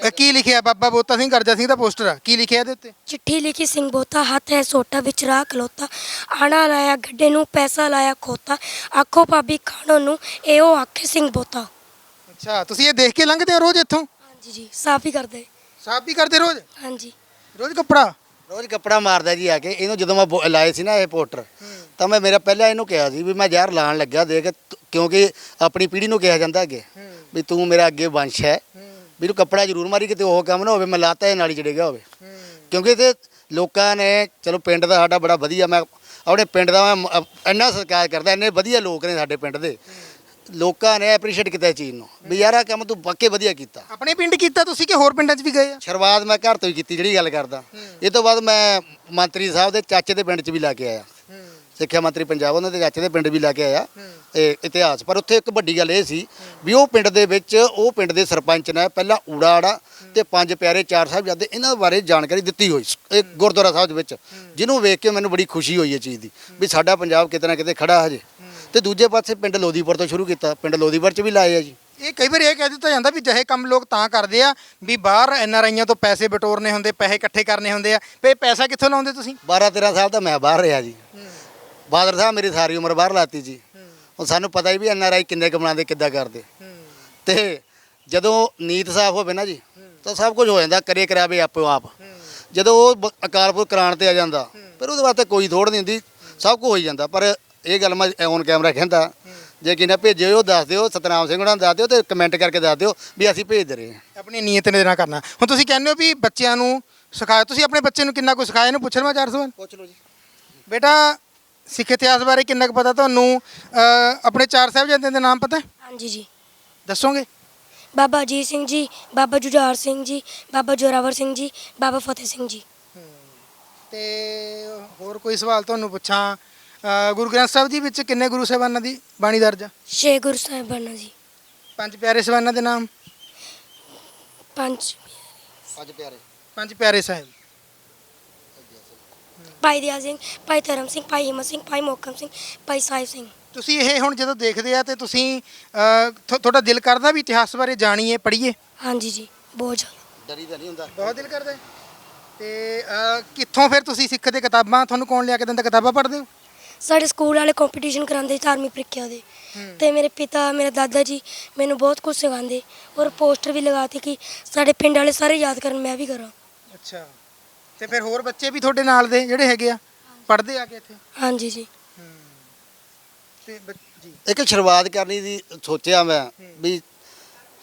A: ਇਹ ਕੀ ਲਿਖਿਆ? ਬਾਬਾ ਬੋਤਾ ਸਿੰਘ ਗਰਜਾ ਸਿੰਘ ਦਾ ਪੋਸਟਰ ਆ। ਕੀ ਲਿਖਿਆ ਇਹਦੇ ਉੱਤੇ?
C: ਚਿੱਠੀ ਲਿਖੀ ਸਿੰਘ ਬੋਤਾ ਹੱਥ ਹੈ ਸੋਟਾ ਵਿੱਚ ਰਾਹ ਖਲੋਤਾ। ਆਣਾ ਲਾਇਆ ਗੱਡੇ ਨੂੰ ਪੈਸਾ ਲਾਇਆ ਖੋਤਾ। ਆਖੋ ਭਾਬੀ ਖਾਣੋ ਨੂੰ ਇਹੋ ਆਖੇ ਸਿੰਘ ਬੋਤਾ।
A: ਅੱਛਾ ਤੁਸੀਂ ਇਹ ਦੇਖ ਕੇ ਲੰਘਦੇ ਹੋ ਰੋਜ਼ ਇੱਥੋਂ?
C: ਹਾਂਜੀ ਜੀ ਸਾਫ਼ ਹੀ ਕਰਦੇ।
A: ਸਾਫ਼ ਵੀ ਕਰਦੇ ਰੋਜ਼?
C: ਹਾਂਜੀ।
A: ਰੋਜ਼ ਕੱਪੜਾ?
B: ਰੋਜ਼ ਕੱਪੜਾ ਮਾਰਦਾ ਜੀ ਆ ਕੇ। ਇਹਨੂੰ ਜਦੋਂ ਮੈਂ ਬੋ- ਲਾਏ ਸੀ ਨਾ ਇਹ ਪੋਸਟਰ ਤਾਂ ਮੈਂ ਮੇਰਾ ਪਹਿਲਾਂ ਇਹਨੂੰ ਕਿਹਾ ਸੀ ਵੀ ਮੈਂ ਜ਼ਹਿਰ ਲਾਣ ਲੱਗਾ ਦੇਖ ਕਿਉਂਕਿ ਆਪਣੀ ਪੀੜ੍ਹੀ ਨੂੰ ਕਿਹਾ ਜਾਂਦਾ ਅੱਗੇ ਵੀ ਤੂੰ ਮੇਰਾ ਅੱਗੇ ਵੰਸ਼ ਹੈ ਵੀ ਤੂੰ ਕੱਪੜਾ ਜ਼ਰੂਰ ਮਾਰੀ ਕਿਤੇ ਉਹ ਕੰਮ ਨਾ ਹੋਵੇ ਮੈਂ ਲਾਤਾ ਇਹ ਨਾਲ ਹੀ ਜੜੇਗਾ ਹੋਵੇ ਕਿਉਂਕਿ ਤੇ ਲੋਕਾਂ ਨੇ ਚਲੋ ਪਿੰਡ ਦਾ ਸਾਡਾ ਬੜਾ ਵਧੀਆ ਮੈਂ ਆਪਣੇ ਪਿੰਡ ਦਾ ਮੈਂ ਇੰਨਾ ਸਤਿਕਾਰ ਕਰਦਾ ਇੰਨੇ ਵਧੀਆ ਲੋਕ ਨੇ ਸਾਡੇ ਪਿੰਡ ਦੇ। ਲੋਕਾਂ ਨੇ ਐਪਰੀਸ਼ੀਏਟ ਕੀਤਾ ਚੀਜ਼ ਨੂੰ ਵੀ ਯਾਰ ਆ ਕੰਮ ਤੂੰ ਪੱਕੇ ਵਧੀਆ ਕੀਤਾ।
A: ਆਪਣੇ ਪਿੰਡ ਕੀਤਾ ਤੁਸੀਂ ਕਿ ਹੋਰ ਪਿੰਡਾਂ 'ਚ ਵੀ ਗਏ ਆ?
B: ਸ਼ੁਰੂਆਤ ਮੈਂ ਘਰ ਤੋਂ ਹੀ ਕੀਤੀ ਜਿਹੜੀ ਗੱਲ ਕਰਦਾ। ਇਹ ਤੋਂ ਬਾਅਦ ਮੈਂ ਮੰਤਰੀ ਸਾਹਿਬ ਦੇ ਚਾਚੇ ਦੇ ਪਿੰਡ 'ਚ ਵੀ ਲਾ ਕੇ ਆਇਆ। ਸਿੱਖਿਆ ਮੰਤਰੀ ਪੰਜਾਬ ਉਹਨਾਂ ਦੇ ਚਾਚੇ ਦੇ ਪਿੰਡ ਵੀ ਲਾ ਕੇ ਆਇਆ ਇਹ ਇਤਿਹਾਸ। ਪਰ ਉੱਥੇ ਇੱਕ ਵੱਡੀ ਗੱਲ ਇਹ ਸੀ ਵੀ ਉਹ ਪਿੰਡ ਦੇ ਵਿੱਚ ਉਹ ਪਿੰਡ ਦੇ ਸਰਪੰਚ ਨੇ ਪਹਿਲਾਂ ਊੜਾ ਆੜਾ ਤੇ ਪੰਜ ਪਿਆਰੇ ਚਾਰ ਸਾਹਿਬਜ਼ਾਦੇ ਇਹਨਾਂ ਬਾਰੇ ਜਾਣਕਾਰੀ ਦਿੱਤੀ ਹੋਈ ਇਹ ਗੁਰਦੁਆਰਾ ਸਾਹਿਬ ਦੇ ਵਿੱਚ। ਜਿਹਨੂੰ ਵੇਖ ਕੇ ਮੈਨੂੰ ਬੜੀ ਖੁਸ਼ੀ ਹੋਈ ਇਹ ਚੀਜ਼ ਦੀ ਵੀ ਸਾਡਾ ਪੰਜਾਬ ਕਿਤੇ ਨਾ ਕਿਤੇ ਖੜਾ ਹਜੇ। ਤੇ ਦੂਜੇ ਪਾਸੇ ਪਿੰਡ ਲੋਦੀਪੁਰ ਤੋਂ ਸ਼ੁਰੂ ਕੀਤਾ ਪਿੰਡ ਲੋਦੀਪੁਰ 'ਚ ਵੀ ਲਾਏ ਆ ਜੀ।
A: ਇਹ ਕਈ ਵਾਰ ਇਹ ਕਹਿ ਦਿੱਤਾ ਜਾਂਦਾ ਵੀ ਜਿਹੇ ਕੰਮ ਲੋਕ ਤਾਂ ਕਰਦੇ ਆ ਵੀ ਬਾਹਰ ਐਨ ਆਰ ਆਈਆਂ ਤੋਂ ਪੈਸੇ ਬਟੋਰਨੇ ਹੁੰਦੇ ਪੈਸੇ ਇਕੱਠੇ ਕਰਨੇ ਹੁੰਦੇ ਆ ਤੇ ਪੈਸਾ ਕਿੱਥੋਂ ਲਾਉਂਦੇ ਤੁਸੀਂ?
B: 12 13 ਸਾਲ ਤਾਂ ਮੈਂ ਬਾਹਰ ਰਿਹਾ ਜੀ। ਬਾਦਰ ਸਾਹਿਬ ਮੇਰੀ ਸਾਰੀ ਉਮਰ ਬਾਹਰ ਲਾਤੀ ਜੀ। ਹੁਣ ਸਾਨੂੰ ਪਤਾ ਹੀ ਵੀ ਐਨ ਆਰ ਆਈ ਕਿੰਨੇ ਕਮਾਉਂਦੇ ਕਿੱਦਾਂ ਕਰਦੇ। ਤੇ ਜਦੋਂ ਨੀਤ ਸਾਫ਼ ਹੋਵੇ ਨਾ ਜੀ ਤਾਂ ਸਭ ਕੁਝ ਹੋ ਜਾਂਦਾ ਕਰੇ ਕਰਾਵੇ ਆਪੋ ਆਪ। ਜਦੋਂ ਉਹ ਬ- ਅਕਾਲ ਪੁਰਖ ਕਰਾਣ ਤੇ ਆ ਜਾਂਦਾ ਫਿਰ ਉਹਦੇ ਵਾਸਤੇ ਕੋਈ ਥੋੜ ਨਹੀਂ ਹੁੰਦੀ ਸਭ ਕੁਝ ਹੋ ਹੀ ਜਾਂਦਾ। ਪਰ ਇਹ ਗੱਲ ਮੈਂ ਔਨ ਕੈਮਰਾ ਕਹਿੰਦਾ ਜੇ ਕਿਨੇ ਭੇਜੇ ਉਹ ਦੱਸ ਦਿਓ ਸਤਨਾਮ ਸਿੰਘ ਉਹਨਾਂ ਨੂੰ ਦੱਸ ਦਿਓ ਤੇ ਕਮੈਂਟ ਕਰਕੇ ਦੱਸ ਦਿਓ ਵੀ ਅਸੀਂ ਭੇਜ ਦੇ ਰਹੇ ਹਾਂ।
A: ਆਪਣੀ ਨੀਅਤ ਦੇ ਨਾਲ ਕਰਨਾ। ਹੁਣ ਤੁਸੀਂ ਕਹਿੰਦੇ ਹੋ ਵੀ ਬੱਚਿਆਂ ਨੂੰ ਸਿਖਾਇਆ ਤੁਸੀਂ ਆਪਣੇ ਬੱਚੇ ਨੂੰ ਕਿੰਨਾ ਕੁ ਸਿਖਾਇਆ? ਇਹਨੂੰ ਪੁੱਛਣ ਮੈਂ ਚਾਰ ਸਵਾਲ।
B: ਪੁੱਛ ਲਓ ਜੀ।
A: ਬੇਟਾ ਸਿੱਖ ਇਤਿਹਾਸ ਬਾਰੇ ਕਿੰਨਾ ਕੁ ਪਤਾ ਤੁਹਾਨੂੰ? ਆਪਣੇ ਚਾਰ ਸਾਹਿਬਜ਼ਾਦਿਆਂ ਦੇ ਨਾਮ ਪਤਾ? ਹੈ?
C: ਹਾਂਜੀ ਜੀ।
A: ਦੱਸੋਗੇ?
C: ਬਾਬਾ ਅਜੀਤ ਸਿੰਘ ਜੀ ਬਾਬਾ ਜੁਝਾਰ ਸਿੰਘ ਜੀ ਬਾਬਾ ਜੋਰਾਵਰ ਸਿੰਘ ਜੀ ਬਾਬਾ ਫਤਿਹ ਸਿੰਘ ਜੀ।
A: ਤੇ ਹੋਰ ਕੋਈ ਸਵਾਲ ਤੁਹਾਨੂੰ ਪੁੱਛਾਂ? ਗੁਰੂ ਗ੍ਰੰਥ ਸਾਹਿਬ ਜੀ ਵਿੱਚ ਕਿੰਨੇ ਗੁਰੂ ਸਾਹਿਬਾਨਾਂ ਦੀ ਬਾਣੀ ਦਰਜ ਆ?
C: ਛੇ ਗੁਰੂ ਸਾਹਿਬਾਨਾਂ ਜੀ।
A: ਪੰਜ ਪਿਆਰੇ ਸਾਹਿਬਾਨਾਂ ਦੇ ਨਾਮ?
C: ਪੰਜ
B: ਅੱਜ ਪਿਆਰੇ।
A: ਪੰਜ ਪਿਆਰੇ ਸਾਹਿਬ।
C: ਭਾਈ ਦਿਆ ਸਿੰਘ ਭਾਈ ਧਰਮ ਸਿੰਘ ਭਾਈ ਹਿੰਮਤ ਸਿੰਘ ਭਾਈ ਮੋਹਕਮ ਸਿੰਘ ਭਾਈ ਸਾਹਿਬ ਸਿੰਘ।
A: ਤੁਸੀਂ ਇਹ ਹੁਣ ਜਦੋਂ ਦੇਖਦੇ ਆ ਤੇ ਤੁਸੀਂ ਅਹ, ਥੋ- ਤੁਹਾਡਾ ਦਿਲ ਕਰਦਾ ਵੀ ਇਤਿਹਾਸ ਬਾਰੇ ਜਾਣੀਏ ਪੜ੍ਹੀਏ?
C: ਹਾਂਜੀ ਜੀ ਬਹੁਤ ਜ਼ਿਆਦਾ।
B: ਡਰੀ ਤਾਂ ਨਹੀਂ ਹੁੰਦਾ।
A: ਬਹੁਤ ਦਿਲ ਕਰਦਾ ਹੈ। ਤੇ ਅਹ, ਕਿੱਥੋਂ ਫਿਰ ਤੁਸੀਂ ਸਿੱਖ ਦੇ ਕਿਤਾਬਾਂ ਤੁਹਾਨੂੰ ਕੌਣ ਲਿਆ ਕੇ ਦਿੰਦਾ ਕਿਤਾਬਾਂ ਪੜ੍ਹਦੇ ਹੋ?
C: ਸਾਡੇ ਸਕੂਲ ਵਾਲੇ ਕੰਪੀਟੀਸ਼ਨ ਕਰਾਉਂਦੇ ਸੀ ਧਾਰਮਿਕ ਪ੍ਰੀਖਿਆ ਦੇ। ਤੇ ਮੇਰੇ ਪਿਤਾ ਮੇਰੇ ਦਾਦਾ ਜੀ ਮੈਨੂੰ ਬਹੁਤ ਕੁਝ ਸਿਖਾਉਂਦੇ। ਔਰ ਪੋਸਟਰ ਵੀ ਲਗਾਤੇ ਕਿ ਸਾਡੇ ਪਿੰਡ ਵਾਲੇ ਸਾਰੇ ਯਾਦ ਕਰਨ ਮੈਂ ਵੀ ਕਰਾਂ।
A: ਅੱਛਾ। ਤੇ ਫਿਰ ਹੋਰ ਬੱਚੇ ਵੀ ਤੁਹਾਡੇ ਨਾਲ ਦੇ ਜਿਹੜੇ ਹੈਗੇ ਆ? ਪੜ੍ਹਦੇ ਆ ਕੇ ਇੱਥੇ?
C: ਹਾਂਜੀ ਜੀ।
A: ਤੇ ਜੀ।
B: ਇੱਕ ਸ਼ੁਰੂਆਤ ਕਰਨੀ ਦੀ ਸੋਚਿਆ ਮੈਂ ਵੀ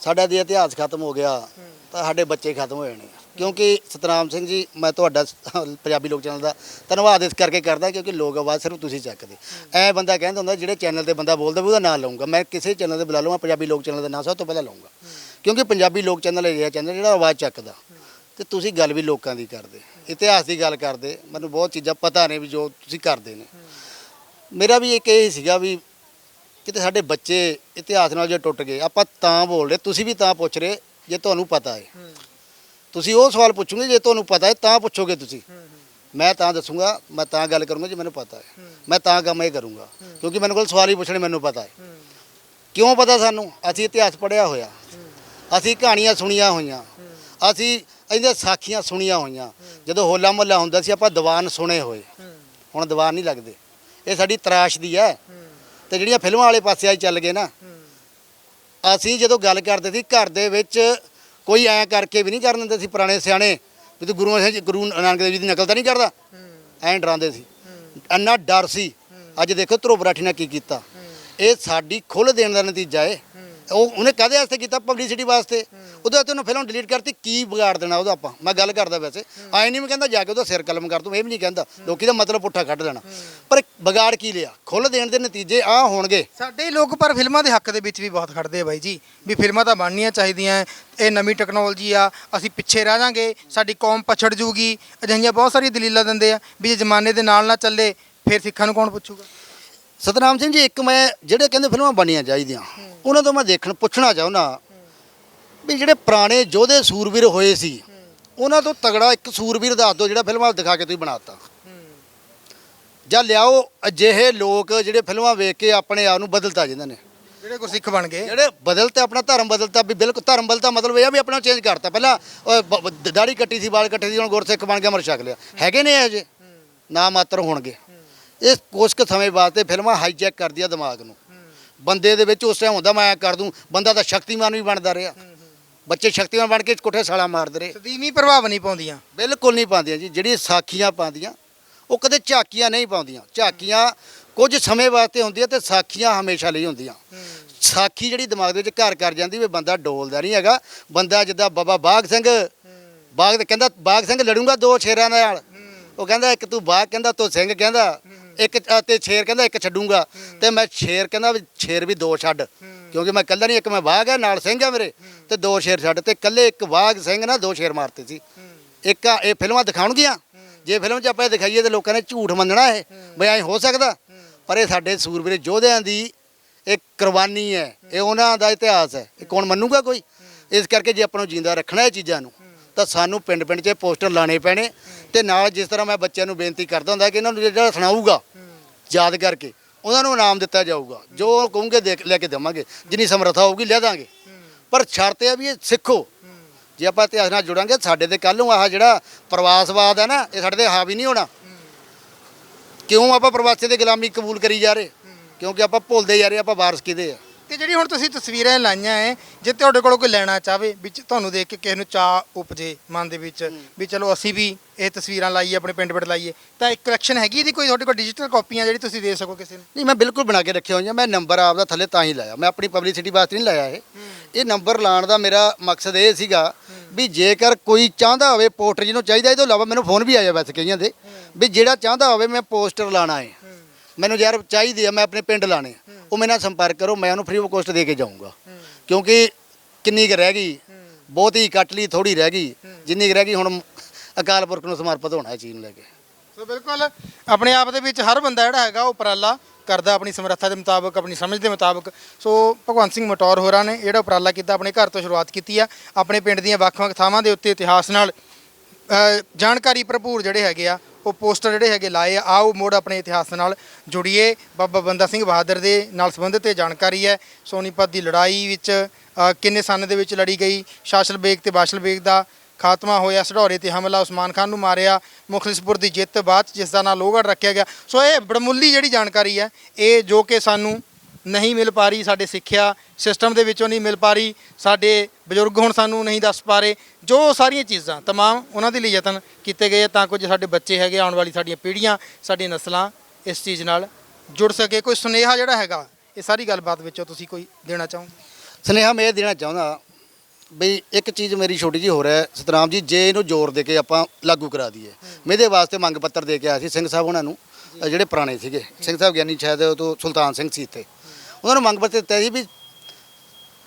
B: ਸਾਡਾ ਜੇ ਇਤਿਹਾਸ ਖਤਮ ਹੋ ਗਿਆ ਤਾਂ ਸਾਡੇ ਬੱਚੇ ਖਤਮ ਹੋ ਜਾਣੇ ਆ। ਕਿਉਂਕਿ ਸਤਨਾਮ ਸਿੰਘ ਜੀ ਮੈਂ ਤੁਹਾਡਾ ਸ- ਪੰਜਾਬੀ ਲੋਕ ਚੈਨਲ ਦਾ ਧੰਨਵਾਦ ਇਸ ਕਰਕੇ ਕਰਦਾ ਕਿਉਂਕਿ ਲੋਕ ਆਵਾਜ਼ ਸਿਰਫ ਤੁਸੀਂ ਚੱਕਦੇ। ਐ ਬੰਦਾ ਕਹਿੰਦਾ ਹੁੰਦਾ ਜਿਹੜੇ ਚੈਨਲ ਤੇ ਬੰਦਾ ਬੋਲਦਾ ਵੀ ਉਹਦਾ ਨਾਂ ਲਊਂਗਾ। ਮੈਂ ਕਿਸੇ ਚੈਨਲ ਤੇ ਬੁਲਾ ਲਵਾਂ ਪੰਜਾਬੀ ਲੋਕ ਚੈਨਲ ਦਾ ਨਾਂ ਸਭ ਤੋਂ ਪਹਿਲਾਂ ਲਊਂਗਾ। ਕਿਉਂਕਿ ਪੰਜਾਬੀ ਲੋਕ ਚੈਨਲ ਇਹ ਚੈਨਲ ਜਿਹੜਾ ਆਵਾਜ਼ ਚੱਕਦਾ। ਤੇ ਤੁਸੀਂ ਗੱਲ ਵੀ ਲੋਕਾਂ ਦੀ ਕਰਦੇ। ਇਤਿਹਾਸ ਦੀ ਗੱਲ ਕਰਦੇ ਮੈਨੂੰ ਬਹੁਤ ਚੀਜ਼ਾਂ ਪਤਾ ਨੇ ਵੀ ਜੋ ਤੁਸੀਂ ਕਰਦੇ ਨੇ। ਮੇਰਾ ਵੀ ਇੱਕ ਇਹ ਸੀਗਾ ਵੀ ਕਿਤੇ ਸਾਡੇ ਬੱਚੇ ਇਤਿਹਾਸ ਨਾਲ ਜੇ ਟੁੱਟ ਗਏ ਆਪਾਂ ਤਾਂ ਬੋਲ ਰਹੇ ਤੁਸੀਂ ਵੀ ਤਾਂ ਪੁੱਛ ਰਹੇ ਜੇ ਤੁਹਾਨੂੰ ਪਤਾ ਹੈ। ਤੁਸੀਂ ਉਹ ਸਵਾਲ ਪੁੱਛੋਗੇ ਜੇ ਤੁਹਾਨੂੰ ਪਤਾ ਹੈ ਤਾਂ ਪੁੱਛੋਗੇ ਤੁਸੀਂ। ਮੈਂ ਤਾਂ ਦੱਸੂਗਾ ਮੈਂ ਤਾਂ ਗੱਲ ਕਰੂੰਗਾ ਜੇ ਮੈਨੂੰ ਪਤਾ ਹੈ। ਮੈਂ ਤਾਂ ਕੰਮ ਇਹ ਕਰੂੰਗਾ ਕਿਉਂਕਿ ਮੈਨੂੰ ਕੋਲ ਸਵਾਲ ਹੀ ਪੁੱਛਣੇ ਮੈਨੂੰ ਪਤਾ ਹੈ। ਕਿਉਂ ਪਤਾ ਸਾਨੂੰ? ਅਸੀਂ ਇਤਿਹਾਸ ਪੜ੍ਹਿਆ ਹੋਇਆ। ਅਸੀਂ ਕਹਾਣੀਆਂ ਸੁਣੀਆਂ ਹੋਈਆਂ। ਅਸੀਂ ਇਹਦੀਆਂ ਸਾਖੀਆਂ ਸੁਣੀਆਂ ਹੋਈਆਂ। ਜਦੋਂ ਹੋਲਾ ਮਹੱਲਾ ਹੁੰਦਾ ਸੀ, ਆਪਾਂ ਦੀਵਾਨ ਸੁਣੇ ਹੋਏ। ਹੁਣ ਦੀਵਾਨ ਨਹੀਂ ਲੱਗਦੇ। ਇਹ ਸਾਡੀ ਤਰਾਸ਼ ਦੀ ਹੈ। ਤੇ ਜਿਹੜੀਆਂ ਫਿਲਮਾਂ ਵਾਲੇ ਪਾਸੇ ਆਈ ਚੱਲ ਗਏ ਨਾ, ਅਸੀਂ ਜਦੋਂ ਗੱਲ ਕਰਦੇ ਸੀ, ਘਰ ਦੇ ਵਿੱਚ ਕੋਈ ਐਂ ਕਰਕੇ ਵੀ ਨਹੀਂ ਕਰਨ ਦਿੰਦੇ ਸੀ ਪੁਰਾਣੇ ਸਿਆਣੇ, ਵੀ ਤੂੰ ਗੁਰੂ ਸਾਹਿਬ ਗੁਰੂ ਨਾਨਕ ਦੇਵ ਜੀ ਦੀ ਨਕਲ ਤਾਂ ਨਹੀਂ ਕਰਦਾ। ਐਂ ਡਰਾਉਂਦੇ ਸੀ। ਇੰਨਾ ਡਰ ਸੀ। ਅੱਜ ਦੇਖੋ ਧਰੋ ਬਰਾਠੀ ਨੇ ਕੀ ਕੀਤਾ। ਇਹ ਸਾਡੀ ਖੁੱਲ੍ਹ ਦੇਣ ਦਾ ਨਤੀਜਾ ਏ। ਉਹ ਉਹਨੇ ਕਾਹਦੇ ਵਾਸਤੇ ਕੀਤਾ ਪਬਲਿਸਿਟੀ ਵਾਸਤੇ? ਉਹਦੇ ਵਾਸਤੇ ਉਹਨੂੰ ਫਿਲਮ ਡਿਲੀਟ ਕਰਤੀ, ਕੀ ਵਿਗਾੜ ਦੇਣਾ ਉਹਦਾ ਆਪਾਂ? ਮੈਂ ਗੱਲ ਕਰਦਾ ਵੈਸੇ। ਆਏ ਨਹੀਂ ਮੈਂ ਕਹਿੰਦਾ ਜਾ ਕੇ ਉਹਦਾ ਸਿਰ ਕਲਮ ਕਰ ਦੂੰ, ਇਹ ਵੀ ਨਹੀਂ ਕਹਿੰਦਾ। ਲੋਕੀ ਦਾ ਮਤਲਬ ਪੁੱਠਾ ਕੱਢ ਦੇਣਾ। ਪਰ ਵਿਗਾੜ ਕੀ ਲਿਆ? ਖੁੱਲ੍ਹ ਦੇਣ ਦੇ ਨਤੀਜੇ ਆ ਹੋਣਗੇ।
A: ਸਾਡੇ ਲੋਕ ਪਰ ਫਿਲਮਾਂ ਦੇ ਹੱਕ ਦੇ ਵਿੱਚ ਵੀ ਬਹੁਤ ਖੜਦੇ ਆ ਬਾਈ ਜੀ, ਵੀ ਫਿਲਮਾਂ ਤਾਂ ਬਣਨੀਆਂ ਚਾਹੀਦੀਆਂ। ਇਹ ਨਵੀਂ ਟੈਕਨੋਲੋਜੀ ਆ, ਅਸੀਂ ਪਿੱਛੇ ਰਹਿ ਜਾਾਂਗੇ, ਸਾਡੀ ਕੌਮ ਪਛੜ ਜੂਗੀ। ਅਜਿਹੀਆਂ ਬਹੁਤ ਸਾਰੀਆਂ ਦਲੀਲਾਂ ਦਿੰਦੇ ਆ, ਵੀ ਜੇ ਜ਼ਮਾਨੇ ਦੇ ਨਾਲ ਨਾ ਚੱਲੇ, ਫਿਰ ਸਿੱਖਾਂ ਨੂੰ ਕੌਣ ਪੁੱਛੂਗਾ?
B: ਸਤਨਾਮ ਸਿੰਘ ਜੀ ਇੱਕ ਮੈਂ ਜਿਹੜੇ ਕਹਿੰਦੇ ਫਿਲਮਾਂ ਬਣਨੀਆਂ ਚਾਹੀਦੀਆਂ ਉਹਨਾਂ ਤੋਂ ਮੈਂ ਦੇਖਣ ਪੁੱਛਣਾ ਚਾਹੁੰਦਾ ਵੀ ਜਿਹੜੇ ਪੁਰਾਣੇ ਯੋਧੇ ਸੂਰਵੀਰ ਹੋਏ ਸੀ ਉਹਨਾਂ ਤੋਂ ਤਗੜਾ ਇੱਕ ਸੂਰਵੀਰ ਦੱਸ ਦਿਓ ਜਿਹੜਾ ਫਿਲਮਾਂ ਦਿਖਾ ਕੇ ਤੁਸੀਂ ਬਣਾਤਾ। ਜਾਂ ਲਿਆਓ ਅਜਿਹੇ ਲੋਕ ਜਿਹੜੇ ਫਿਲਮਾਂ ਵੇਖ ਕੇ ਆਪਣੇ ਆਪ ਨੂੰ ਬਦਲਤਾ ਜਿਨ੍ਹਾਂ ਨੇ।
A: ਜਿਹੜੇ ਗੁਰਸਿੱਖ ਬਣ ਗਏ।
B: ਜਿਹੜੇ ਬਦਲਤੇ ਆਪਣਾ ਧਰਮ ਬਦਲਤਾ ਵੀ ਬਿਲਕੁਲ ਧਰਮ ਬਦਲਤਾ ਮਤਲਬ ਇਹ ਆ ਵੀ ਆਪਣਾ ਚੇਂਜ ਕਰਤਾ। ਪਹਿਲਾਂ ਦਾੜੀ ਕੱਟੀ ਸੀ ਵਾਲ ਕੱਟੇ ਸੀ ਹੁਣ ਗੁਰਸਿੱਖ ਬਣ ਗਿਆ ਮਰ ਛਕ ਲਿਆ। ਹੈਗੇ ਨੇ ਇਹ ਜੇ ਨਾ ਮਾਤਰ ਹੋਣਗੇ। ਇਹ ਕੁਛ ਕੁ ਸਮੇਂ ਵਾਸਤੇ ਫਿਲਮਾਂ ਹਾਈਜੈਕ ਕਰਦੀਆਂ ਦਿਮਾਗ ਨੂੰ। ਬੰਦੇ ਦੇ ਵਿੱਚ ਉਸ ਟਾਈਮ ਹੁੰਦਾ ਮੈਂ ਕਰ ਦੂੰ ਬੰਦਾ ਤਾਂ ਸ਼ਕਤੀਮਾਨ ਵੀ ਬਣਦਾ ਰਿਹਾ। ਬੱਚੇ ਸ਼ਕਤੀਮਾਨ ਬਣ ਕੇ ਕੋਠੇ ਸਾਲਾ ਮਾਰਦੇ ਰਹੇ।
A: ਸਦੀਮੀ ਪ੍ਰਭਾਵ ਨਹੀਂ ਪਾਉਂਦੀਆਂ।
B: ਬਿਲਕੁਲ ਨਹੀਂ ਪਾਉਂਦੀਆਂ ਜੀ ਜਿਹੜੀ ਸਾਖੀਆਂ ਪਾਉਂਦੀਆਂ ਉਹ ਕਦੇ ਝਾਕੀਆਂ ਨਹੀਂ ਪਾਉਂਦੀਆਂ। ਝਾਕੀਆਂ ਕੁਝ ਸਮੇਂ ਵਾਸਤੇ ਹੁੰਦੀਆਂ ਤੇ ਸਾਖੀਆਂ ਹਮੇਸ਼ਾ ਲਈ ਹੁੰਦੀਆਂ। ਸਾਖੀ ਜਿਹੜੀ ਦਿਮਾਗ ਦੇ ਵਿੱਚ ਘਰ ਕਰ ਜਾਂਦੀ ਵੀ ਬੰਦਾ ਡੋਲਦਾ ਨਹੀਂ ਹੈਗਾ। ਬੰਦਾ ਜਿੱਦਾਂ ਬਾਬਾ ਬਾਗ ਸਿੰਘ ਬਾਗ ਤੇ ਕਹਿੰਦਾ ਬਾਗ ਸਿੰਘ ਲੜੂੰਗਾ ਦੋ ਸ਼ੇਰਾਂ ਨਾਲ। ਉਹ ਕਹਿੰਦਾ ਇੱਕ ਤੂੰ ਬਾਗ ਕਹਿੰਦਾ ਤੂੰ ਸਿੰਘ ਕਹਿੰਦਾ। ਇੱਕ ਅ, ਤੇ ਸ਼ੇਰ ਕਹਿੰਦਾ ਇੱਕ ਛੱਡੂਗਾ। ਤੇ ਮੈਂ ਸ਼ੇਰ ਕਹਿੰਦਾ ਵੀ ਸ਼ੇਰ ਵੀ ਦੋ ਛੱਡ। ਕਿਉਂਕਿ ਮੈਂ ਇਕੱਲਾ ਨਹੀਂ ਇੱਕ ਮੈਂ ਬਾਗ ਹੈ ਨਾਲ ਸਿੰਘ ਹੈ ਮੇਰੇ ਤੇ ਦੋ ਸ਼ੇਰ ਛੱਡ। ਤੇ ਇਕੱਲੇ ਇੱਕ ਬਾਗ ਸਿੰਘ ਨਾ ਦੋ ਸ਼ੇਰ ਮਾਰਤੇ ਸੀ। ਇੱਕ ਇਹ ਫਿਲਮਾਂ ਦਿਖਾਉਣਗੀਆਂ। ਜੇ ਫਿਲਮ 'ਚ ਆਪਾਂ ਦਿਖਾਈਏ ਤੇ ਲੋਕਾਂ ਨੇ ਝੂਠ ਮੰਨਣਾ ਇਹ ਵੀ ਐਂ ਹੋ ਸਕਦਾ। ਪਰ ਇਹ ਸਾਡੇ ਸੂਰਬੀਰ ਯੋਧਿਆਂ ਦੀ ਇਹ ਕੁਰਬਾਨੀ ਹੈ। ਇਹ ਉਹਨਾਂ ਦਾ ਇਤਿਹਾਸ ਹੈ। ਇਹ ਕੌਣ ਮੰਨੂਗਾ ਕੋਈ? ਇਸ ਕਰਕੇ ਜੇ ਆਪਾਂ ਨੂੰ ਜਿੰਦਾ ਰੱਖਣਾ ਇਹ ਚੀਜ਼ਾਂ ਨੂੰ ਤਾਂ ਸਾਨੂੰ ਪਿੰਡ ਪਿੰਡ 'ਚ ਪੋਸਟਰ ਲਾਣੇ ਪੈਣੇ। ਤੇ ਨਾਲ ਜਿਸ ਤਰ੍ਹਾਂ ਮੈਂ ਬੱਚਿਆਂ ਨੂੰ ਬੇਨਤੀ ਕਰਦਾ ਹੁੰਦਾ ਕਿ ਇਹਨਾਂ ਨੂੰ ਜਿਹੜਾ ਸੁਣਾਊਗਾ, ਯਾਦ ਕਰਕੇ ਉਹਨਾਂ ਨੂੰ ਇਨਾਮ ਦਿੱਤਾ ਜਾਊਗਾ। ਜੋ ਉਹ ਕਹੂੰਗੇ ਦੇਖ, ਲੈ ਕੇ ਦੇਵਾਂਗੇ। ਜਿੰਨੀ ਸਮਰੱਥਾ ਹੋਊਗੀ ਲੈ ਦਾਂਗੇ। ਪਰ ਸ਼ਰਤ ਇਹ ਆ ਵੀ ਇਹ ਸਿੱਖੋ। ਜੇ ਆਪਾਂ ਇਤਿਹਾਸ ਨਾਲ ਜੁੜਾਂਗੇ, ਸਾਡੇ ਤੇ ਕੱਲ ਨੂੰ ਆਹ ਜਿਹੜਾ ਪ੍ਰਵਾਸਵਾਦ ਹੈ ਨਾ, ਇਹ ਸਾਡੇ ਤੇ ਹਾਵੀ ਨਹੀਂ ਹੋਣਾ। ਕਿਉਂ ਆਪਾਂ ਪ੍ਰਵਾਸੀ ਦੀ ਗੁਲਾਮੀ ਕਬੂਲ ਕਰੀ ਜਾ ਰਹੇ? ਕਿਉਂਕਿ ਆਪਾਂ ਭੁੱਲਦੇ ਜਾ ਰਹੇ, ਆਪਾਂ ਵਾਰਸ ਕਿਹਦੇ ਆ।
A: ਤੇ ਜਿਹੜੀ ਹੁਣ ਤੁਸੀਂ ਤਸਵੀਰਾਂ ਲਾਈਆਂ ਐ ਜੇ ਤੁਹਾਡੇ ਕੋਲ ਕੋਈ ਲੈਣਾ ਚਾਹਵੇ ਵਿੱਚ ਤੁਹਾਨੂੰ ਦੇਖ ਕੇ ਕਿਸੇ ਨੂੰ ਚਾਹ ਉਪਜੇ ਮਨ ਦੇ ਵਿੱਚ ਵੀ ਚਲੋ ਅਸੀਂ ਵੀ ਇਹ ਤਸਵੀਰਾਂ ਲਾਈਏ ਆਪਣੇ ਪਿੰਡ ਪਿੰਡ ਲਾਈਏ ਤਾਂ ਇੱਕ ਕਲੈਕਸ਼ਨ ਹੈਗੀ ਇਹਦੀ ਕੋਈ? ਤੁਹਾਡੇ ਕੋਲ ਡਿਜੀਟਲ ਕਾਪੀਆਂ ਜਿਹੜੀ ਤੁਸੀਂ ਦੇ ਸਕੋ ਕਿਸੇ ਨੂੰ?
B: ਨਹੀਂ ਮੈਂ ਬਿਲਕੁਲ ਬਣਾ ਕੇ ਰੱਖਿਆ ਹੋਈਆਂ ਮੈਂ ਨੰਬਰ ਆਪਦਾ ਥੱਲੇ ਤਾਂ ਹੀ ਲਾਇਆ। ਮੈਂ ਆਪਣੀ ਪਬਲਿਸਿਟੀ ਵਾਸਤੇ ਨਹੀਂ ਲਾਇਆ ਇਹ। ਇਹ ਨੰਬਰ ਲਾਉਣ ਦਾ ਮੇਰਾ ਮਕਸਦ ਇਹ ਸੀਗਾ ਵੀ ਜੇਕਰ ਕੋਈ ਚਾਹੁੰਦਾ ਹੋਵੇ ਪੋਸਟਰ ਜਿਹਨੂੰ ਚਾਹੀਦਾ ਇਹ ਤੋਂ ਇਲਾਵਾ ਮੈਨੂੰ ਫੋਨ ਵੀ ਆਇਆ ਵੈਸੇ ਕਈਆਂ ਦੇ ਵੀ ਜਿਹੜਾ ਚਾਹੁੰਦਾ ਹੋਵੇ ਮੈਂ ਪੋਸਟਰ ਲਾਣਾ ਹੈ। ਮੈਨੂੰ ਯਾਰ ਚਾਹੀਦੀ ਆ ਮੈਂ ਆਪਣੇ ਪਿੰਡ ਲਾਣੇ। ਉਹ ਮੇਰੇ ਨਾਲ ਸੰਪਰਕ ਕਰੋ ਮੈਂ ਉਹਨੂੰ ਫ੍ਰੀ ਆਫ ਕੋਸਟ ਦੇ ਕੇ ਜਾਊਂਗਾ। ਕਿਉਂਕਿ ਕਿੰਨੀ ਕੁ ਰਹਿ ਗਈ ਬਹੁਤੀ ਕੱਟ ਲਈ ਥੋੜੀ ਰਹਿ ਗਈ ਜਿੰਨੀ ਕੁ ਰਹਿ ਗਈ ਹੁਣ ਅਕਾਲ ਪੁਰਖ ਨੂੰ ਸਮਰਪਿਤ ਹੋਣਾ ਇਹ ਚੀਜ਼ ਨੂੰ ਲੈ ਕੇ।
A: ਸੋ ਬਿਲਕੁਲ ਆਪਣੇ ਆਪ ਦੇ ਵਿੱਚ ਹਰ ਬੰਦਾ ਜਿਹੜਾ ਹੈਗਾ ਉਹ ਉਪਰਾਲਾ ਕਰਦਾ ਆਪਣੀ ਸਮਰੱਥਾ ਦੇ ਮੁਤਾਬਕ ਆਪਣੀ ਸਮਝ ਦੇ ਮੁਤਾਬਕ। ਸੋ ਭਗਵੰਤ ਸਿੰਘ ਮਟੌਰ ਹੋਰਾਂ ਨੇ ਜਿਹੜਾ ਉਪਰਾਲਾ ਕੀਤਾ ਆਪਣੇ ਘਰ ਤੋਂ ਸ਼ੁਰੂਆਤ ਕੀਤੀ ਆ। ਆਪਣੇ ਪਿੰਡ ਦੀਆਂ ਵੱਖ-ਵੱਖ ਥਾਵਾਂ ਦੇ ਉੱਤੇ ਇਤਿਹਾਸ ਨਾਲ ਜਾਣਕਾਰੀ ਭਰਪੂਰ ਜਿਹੜੇ ਹੈਗੇ ਆ ਉਹ ਪੋਸਟਰ ਜਿਹੜੇ ਹੈਗੇ ਲਾਏ ਆ, ਆਓ ਮੋੜ ਆਪਣੇ ਇਤਿਹਾਸ ਨਾਲ ਜੁੜੀਏ। ਬਾਬਾ ਬੰਦਾ ਸਿੰਘ ਬਹਾਦਰ ਦੇ ਨਾਲ ਸੰਬੰਧਿਤ ਇਹ ਜਾਣਕਾਰੀ ਹੈ। ਸੋਨੀਪਤ ਦੀ ਲੜਾਈ ਵਿੱਚ ਕਿੰਨੇ ਸਨ ਦੇ ਵਿੱਚ ਲੜੀ ਗਈ? ਸ਼ਾਸਲ ਬੇਗ ਤੇ ਬਾਸ਼ਲ ਬੇਗ ਦਾ ਖਾਤਮਾ ਹੋਇਆ। ਸਢੌਰੇ ਤੇ ਹਮਲਾ ਉਸਮਾਨ ਖਾਨ ਨੂੰ ਮਾਰਿਆ। ਮੁਖਲਿਸਪੁਰ ਦੀ ਜਿੱਤ ਬਾਅਦ 'ਚ ਜਿਸ ਦਾ ਨਾਂ ਲੋਹਗੜ੍ਹ ਰੱਖਿਆ ਗਿਆ। ਸੋ ਇਹ ਬੜਮੁੱਲੀ ਜਿਹੜੀ ਜਾਣਕਾਰੀ ਹੈ, ਇਹ ਜੋ ਕਿ ਸਾਨੂੰ ਨਹੀਂ ਮਿਲ ਪਾ ਰਹੀ ਸਾਡੇ ਸਿੱਖਿਆ ਸਿਸਟਮ ਦੇ ਵਿੱਚੋਂ ਨਹੀਂ ਮਿਲ ਪਾ ਰਹੀ ਸਾਡੇ ਬਜ਼ੁਰਗ ਹੁਣ ਸਾਨੂੰ ਨਹੀਂ ਦੱਸ ਪਾ ਰਹੇ ਜੋ ਸਾਰੀਆਂ ਚੀਜ਼ਾਂ ਤਮਾਮ ਉਹਨਾਂ ਦੇ ਲਈ ਯਤਨ ਕੀਤੇ ਗਏ ਤਾਂ ਕੁਝ ਸਾਡੇ ਬੱਚੇ ਹੈਗੇ ਆਉਣ ਵਾਲੀ ਸਾਡੀਆਂ ਪੀੜ੍ਹੀਆਂ ਸਾਡੀਆਂ ਨਸਲਾਂ ਇਸ ਚੀਜ਼ ਨਾਲ ਜੁੜ ਸਕੇ। ਕੋਈ ਸੁਨੇਹਾ ਜਿਹੜਾ ਹੈਗਾ ਇਹ ਸਾਰੀ ਗੱਲਬਾਤ ਵਿੱਚੋਂ ਤੁਸੀਂ ਕੋਈ ਦੇਣਾ ਚਾਹੋਗੇ?
B: ਸਨੇਹਾ ਮੈਂ ਇਹ ਦੇਣਾ ਚਾਹੁੰਦਾ ਬਈ ਇੱਕ ਚੀਜ਼ ਮੇਰੀ ਛੋਟੀ ਜੀ ਹੋ ਹੈ ਸਤਨਾਮ ਜੀ ਜੇ ਇਹਨੂੰ ਜ਼ੋਰ ਦੇ ਕੇ ਆਪਾਂ ਲਾਗੂ ਕਰਾ ਦਈਏ। ਮੈਂ ਇਹਦੇ ਵਾਸਤੇ ਮੰਗ ਪੱਤਰ ਦੇ ਕੇ ਆਇਆ ਸੀ ਸਿੰਘ ਸਾਹਿਬ ਉਹਨਾਂ ਨੂੰ ਜਿਹੜੇ ਪੁਰਾਣੇ ਸੀਗੇ। ਸਿੰਘ ਸਾਹਿਬ ਗਿਆਨੀ ਸ਼ਾਇਦ ਉਹ ਤੋਂ ਸੁਲਤਾਨ ਸਿੰਘ ਸੀ ਇੱਥੇ। ਉਹਨਾਂ ਨੂੰ ਮੰਗ ਪੱਤਰ ਦਿੱਤਾ ਸੀ ਵੀ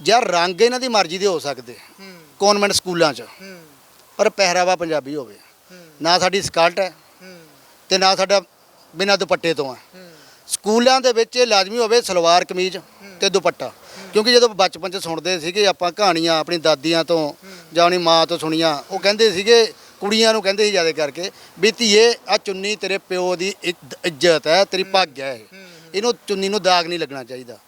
B: ਯਾਰ ਰੰਗ ਇਹਨਾਂ ਦੀ ਮਰਜ਼ੀ ਦੇ ਹੋ ਸਕਦੇ ਕਨਵੈਂਟ ਸਕੂਲਾਂ 'ਚ। ਪਰ ਪਹਿਰਾਵਾ ਪੰਜਾਬੀ ਹੋਵੇ। ਨਾ ਸਾਡੀ ਸਕਾਲਟ ਹੈ ਤੇ ਨਾ ਸਾਡਾ ਬਿਨਾਂ ਦੁਪੱਟੇ ਤੋਂ ਹੈ। ਸਕੂਲਾਂ ਦੇ ਵਿੱਚ ਇਹ ਲਾਜ਼ਮੀ ਹੋਵੇ ਸਲਵਾਰ ਕਮੀਜ਼ ਤੇ ਦੁਪੱਟਾ। ਕਿਉਂਕਿ ਜਦੋਂ ਬਚਪਨ 'ਚ ਸੁਣਦੇ ਸੀਗੇ ਆਪਾਂ ਕਹਾਣੀਆਂ ਆਪਣੀ ਦਾਦੀਆਂ ਤੋਂ ਜਾਂ ਆਪਣੀ ਮਾਂ ਤੋਂ ਸੁਣੀਆਂ ਉਹ ਕਹਿੰਦੇ ਸੀਗੇ ਕੁੜੀਆਂ ਨੂੰ ਕਹਿੰਦੇ ਸੀ ਜ਼ਿਆਦਾ ਕਰਕੇ ਵੀ ਧੀਏ ਆ ਚੁੰਨੀ ਤੇਰੇ ਪਿਓ ਦੀ ਇੱਜ਼ਤ ਹੈ ਤੇਰੀ ਪੱਗ ਹੈ। ਇਹਨੂੰ ਚੁੰਨੀ ਨੂੰ ਦਾਗ ਨਹੀਂ ਲੱਗਣਾ ਚਾਹੀਦਾ।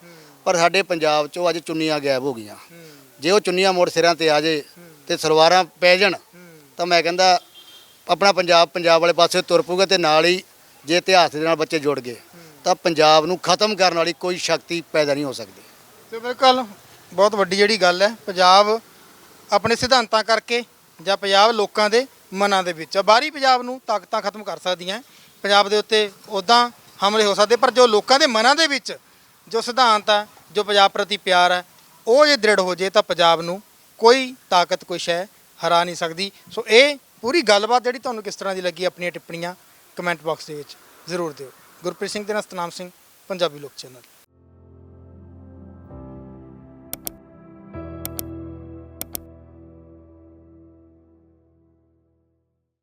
B: ਪਰ ਸਾਡੇ ਪੰਜਾਬ 'ਚੋਂ ਅੱਜ ਚੁੰਨੀਆਂ ਗਾਇਬ ਹੋ ਗਈਆਂ। ਜੇ ਉਹ ਚੁੰਨੀਆਂ ਮੋੜ ਸਿਰਾਂ ਤੇ ਆ ਜੇ ਤੇ ਸਲਵਾਰਾਂ ਪੈ ਜਾਣ, ਤਾਂ ਮੈਂ ਕਹਿੰਦਾ ਆਪਣਾ ਪੰਜਾਬ ਪੰਜਾਬ ਵਾਲੇ ਪਾਸੇ ਤੁਰ ਪਊਗਾ ਤੇ ਨਾਲ ਹੀ ਜੇ ਇਤਿਹਾਸ ਦੇ ਨਾਲ ਬੱਚੇ ਜੁੜ ਗਏ, ਤਾਂ ਪੰਜਾਬ ਨੂੰ ਖਤਮ ਕਰਨ ਵਾਲੀ ਕੋਈ ਸ਼ਕਤੀ ਪੈਦਾ ਨਹੀਂ ਹੋ ਸਕਦੀ।
A: ਤੇ ਬਿਲਕੁਲ, ਬਹੁਤ ਵੱਡੀ ਜਿਹੜੀ ਗੱਲ ਹੈ, ਪੰਜਾਬ ਆਪਣੇ ਸਿਧਾਂਤਾਂ ਕਰਕੇ ਜਾਂ ਪੰਜਾਬ ਲੋਕਾਂ ਦੇ ਮਨਾਂ ਦੇ ਵਿੱਚ ਬਾਹਰੀ ਪੰਜਾਬ ਨੂੰ ਤਾਕਤਾਂ ਖਤਮ ਕਰ ਸਕਦੀਆਂ ਪੰਜਾਬ ਦੇ ਉੱਤੇ ਉਦਾਂ ਹਮਲੇ ਹੋ ਸਕਦੇ, ਪਰ ਜੋ ਲੋਕਾਂ ਦੇ ਮਨਾਂ ਦੇ ਵਿੱਚ ਜੋ ਸਿਧਾਂਤ ਹੈ ਜੋ ਪੰਜਾਬ ਪ੍ਰਤੀ ਪਿਆਰ ਹੈ ਉਹ ਜੇ ਦ੍ਰਿੜ ਹੋ ਜੇ ਤਾਂ ਪੰਜਾਬ ਨੂੰ ਕੋਈ ਤਾਕਤ, ਕੋਈ ਸ਼ੈ ਹਰਾ ਨਹੀਂ ਸਕਦੀ। ਸੋ ਇਹ ਪੂਰੀ ਗੱਲਬਾਤ ਜਿਹੜੀ ਤੁਹਾਨੂੰ ਕਿਸ ਤਰ੍ਹਾਂ ਦੀ ਲੱਗੀ, ਆਪਣੀਆਂ ਟਿੱਪਣੀਆਂ ਕਮੈਂਟ ਬਾਕਸ ਦੇ ਵਿੱਚ ਜ਼ਰੂਰ ਦਿਓ। ਗੁਰਪ੍ਰੀਤ ਸਿੰਘ ਤੇ ਨਾਲ ਸਤਨਾਮ ਸਿੰਘ, ਪੰਜਾਬੀ ਲੋਕ ਚੈਨਲ।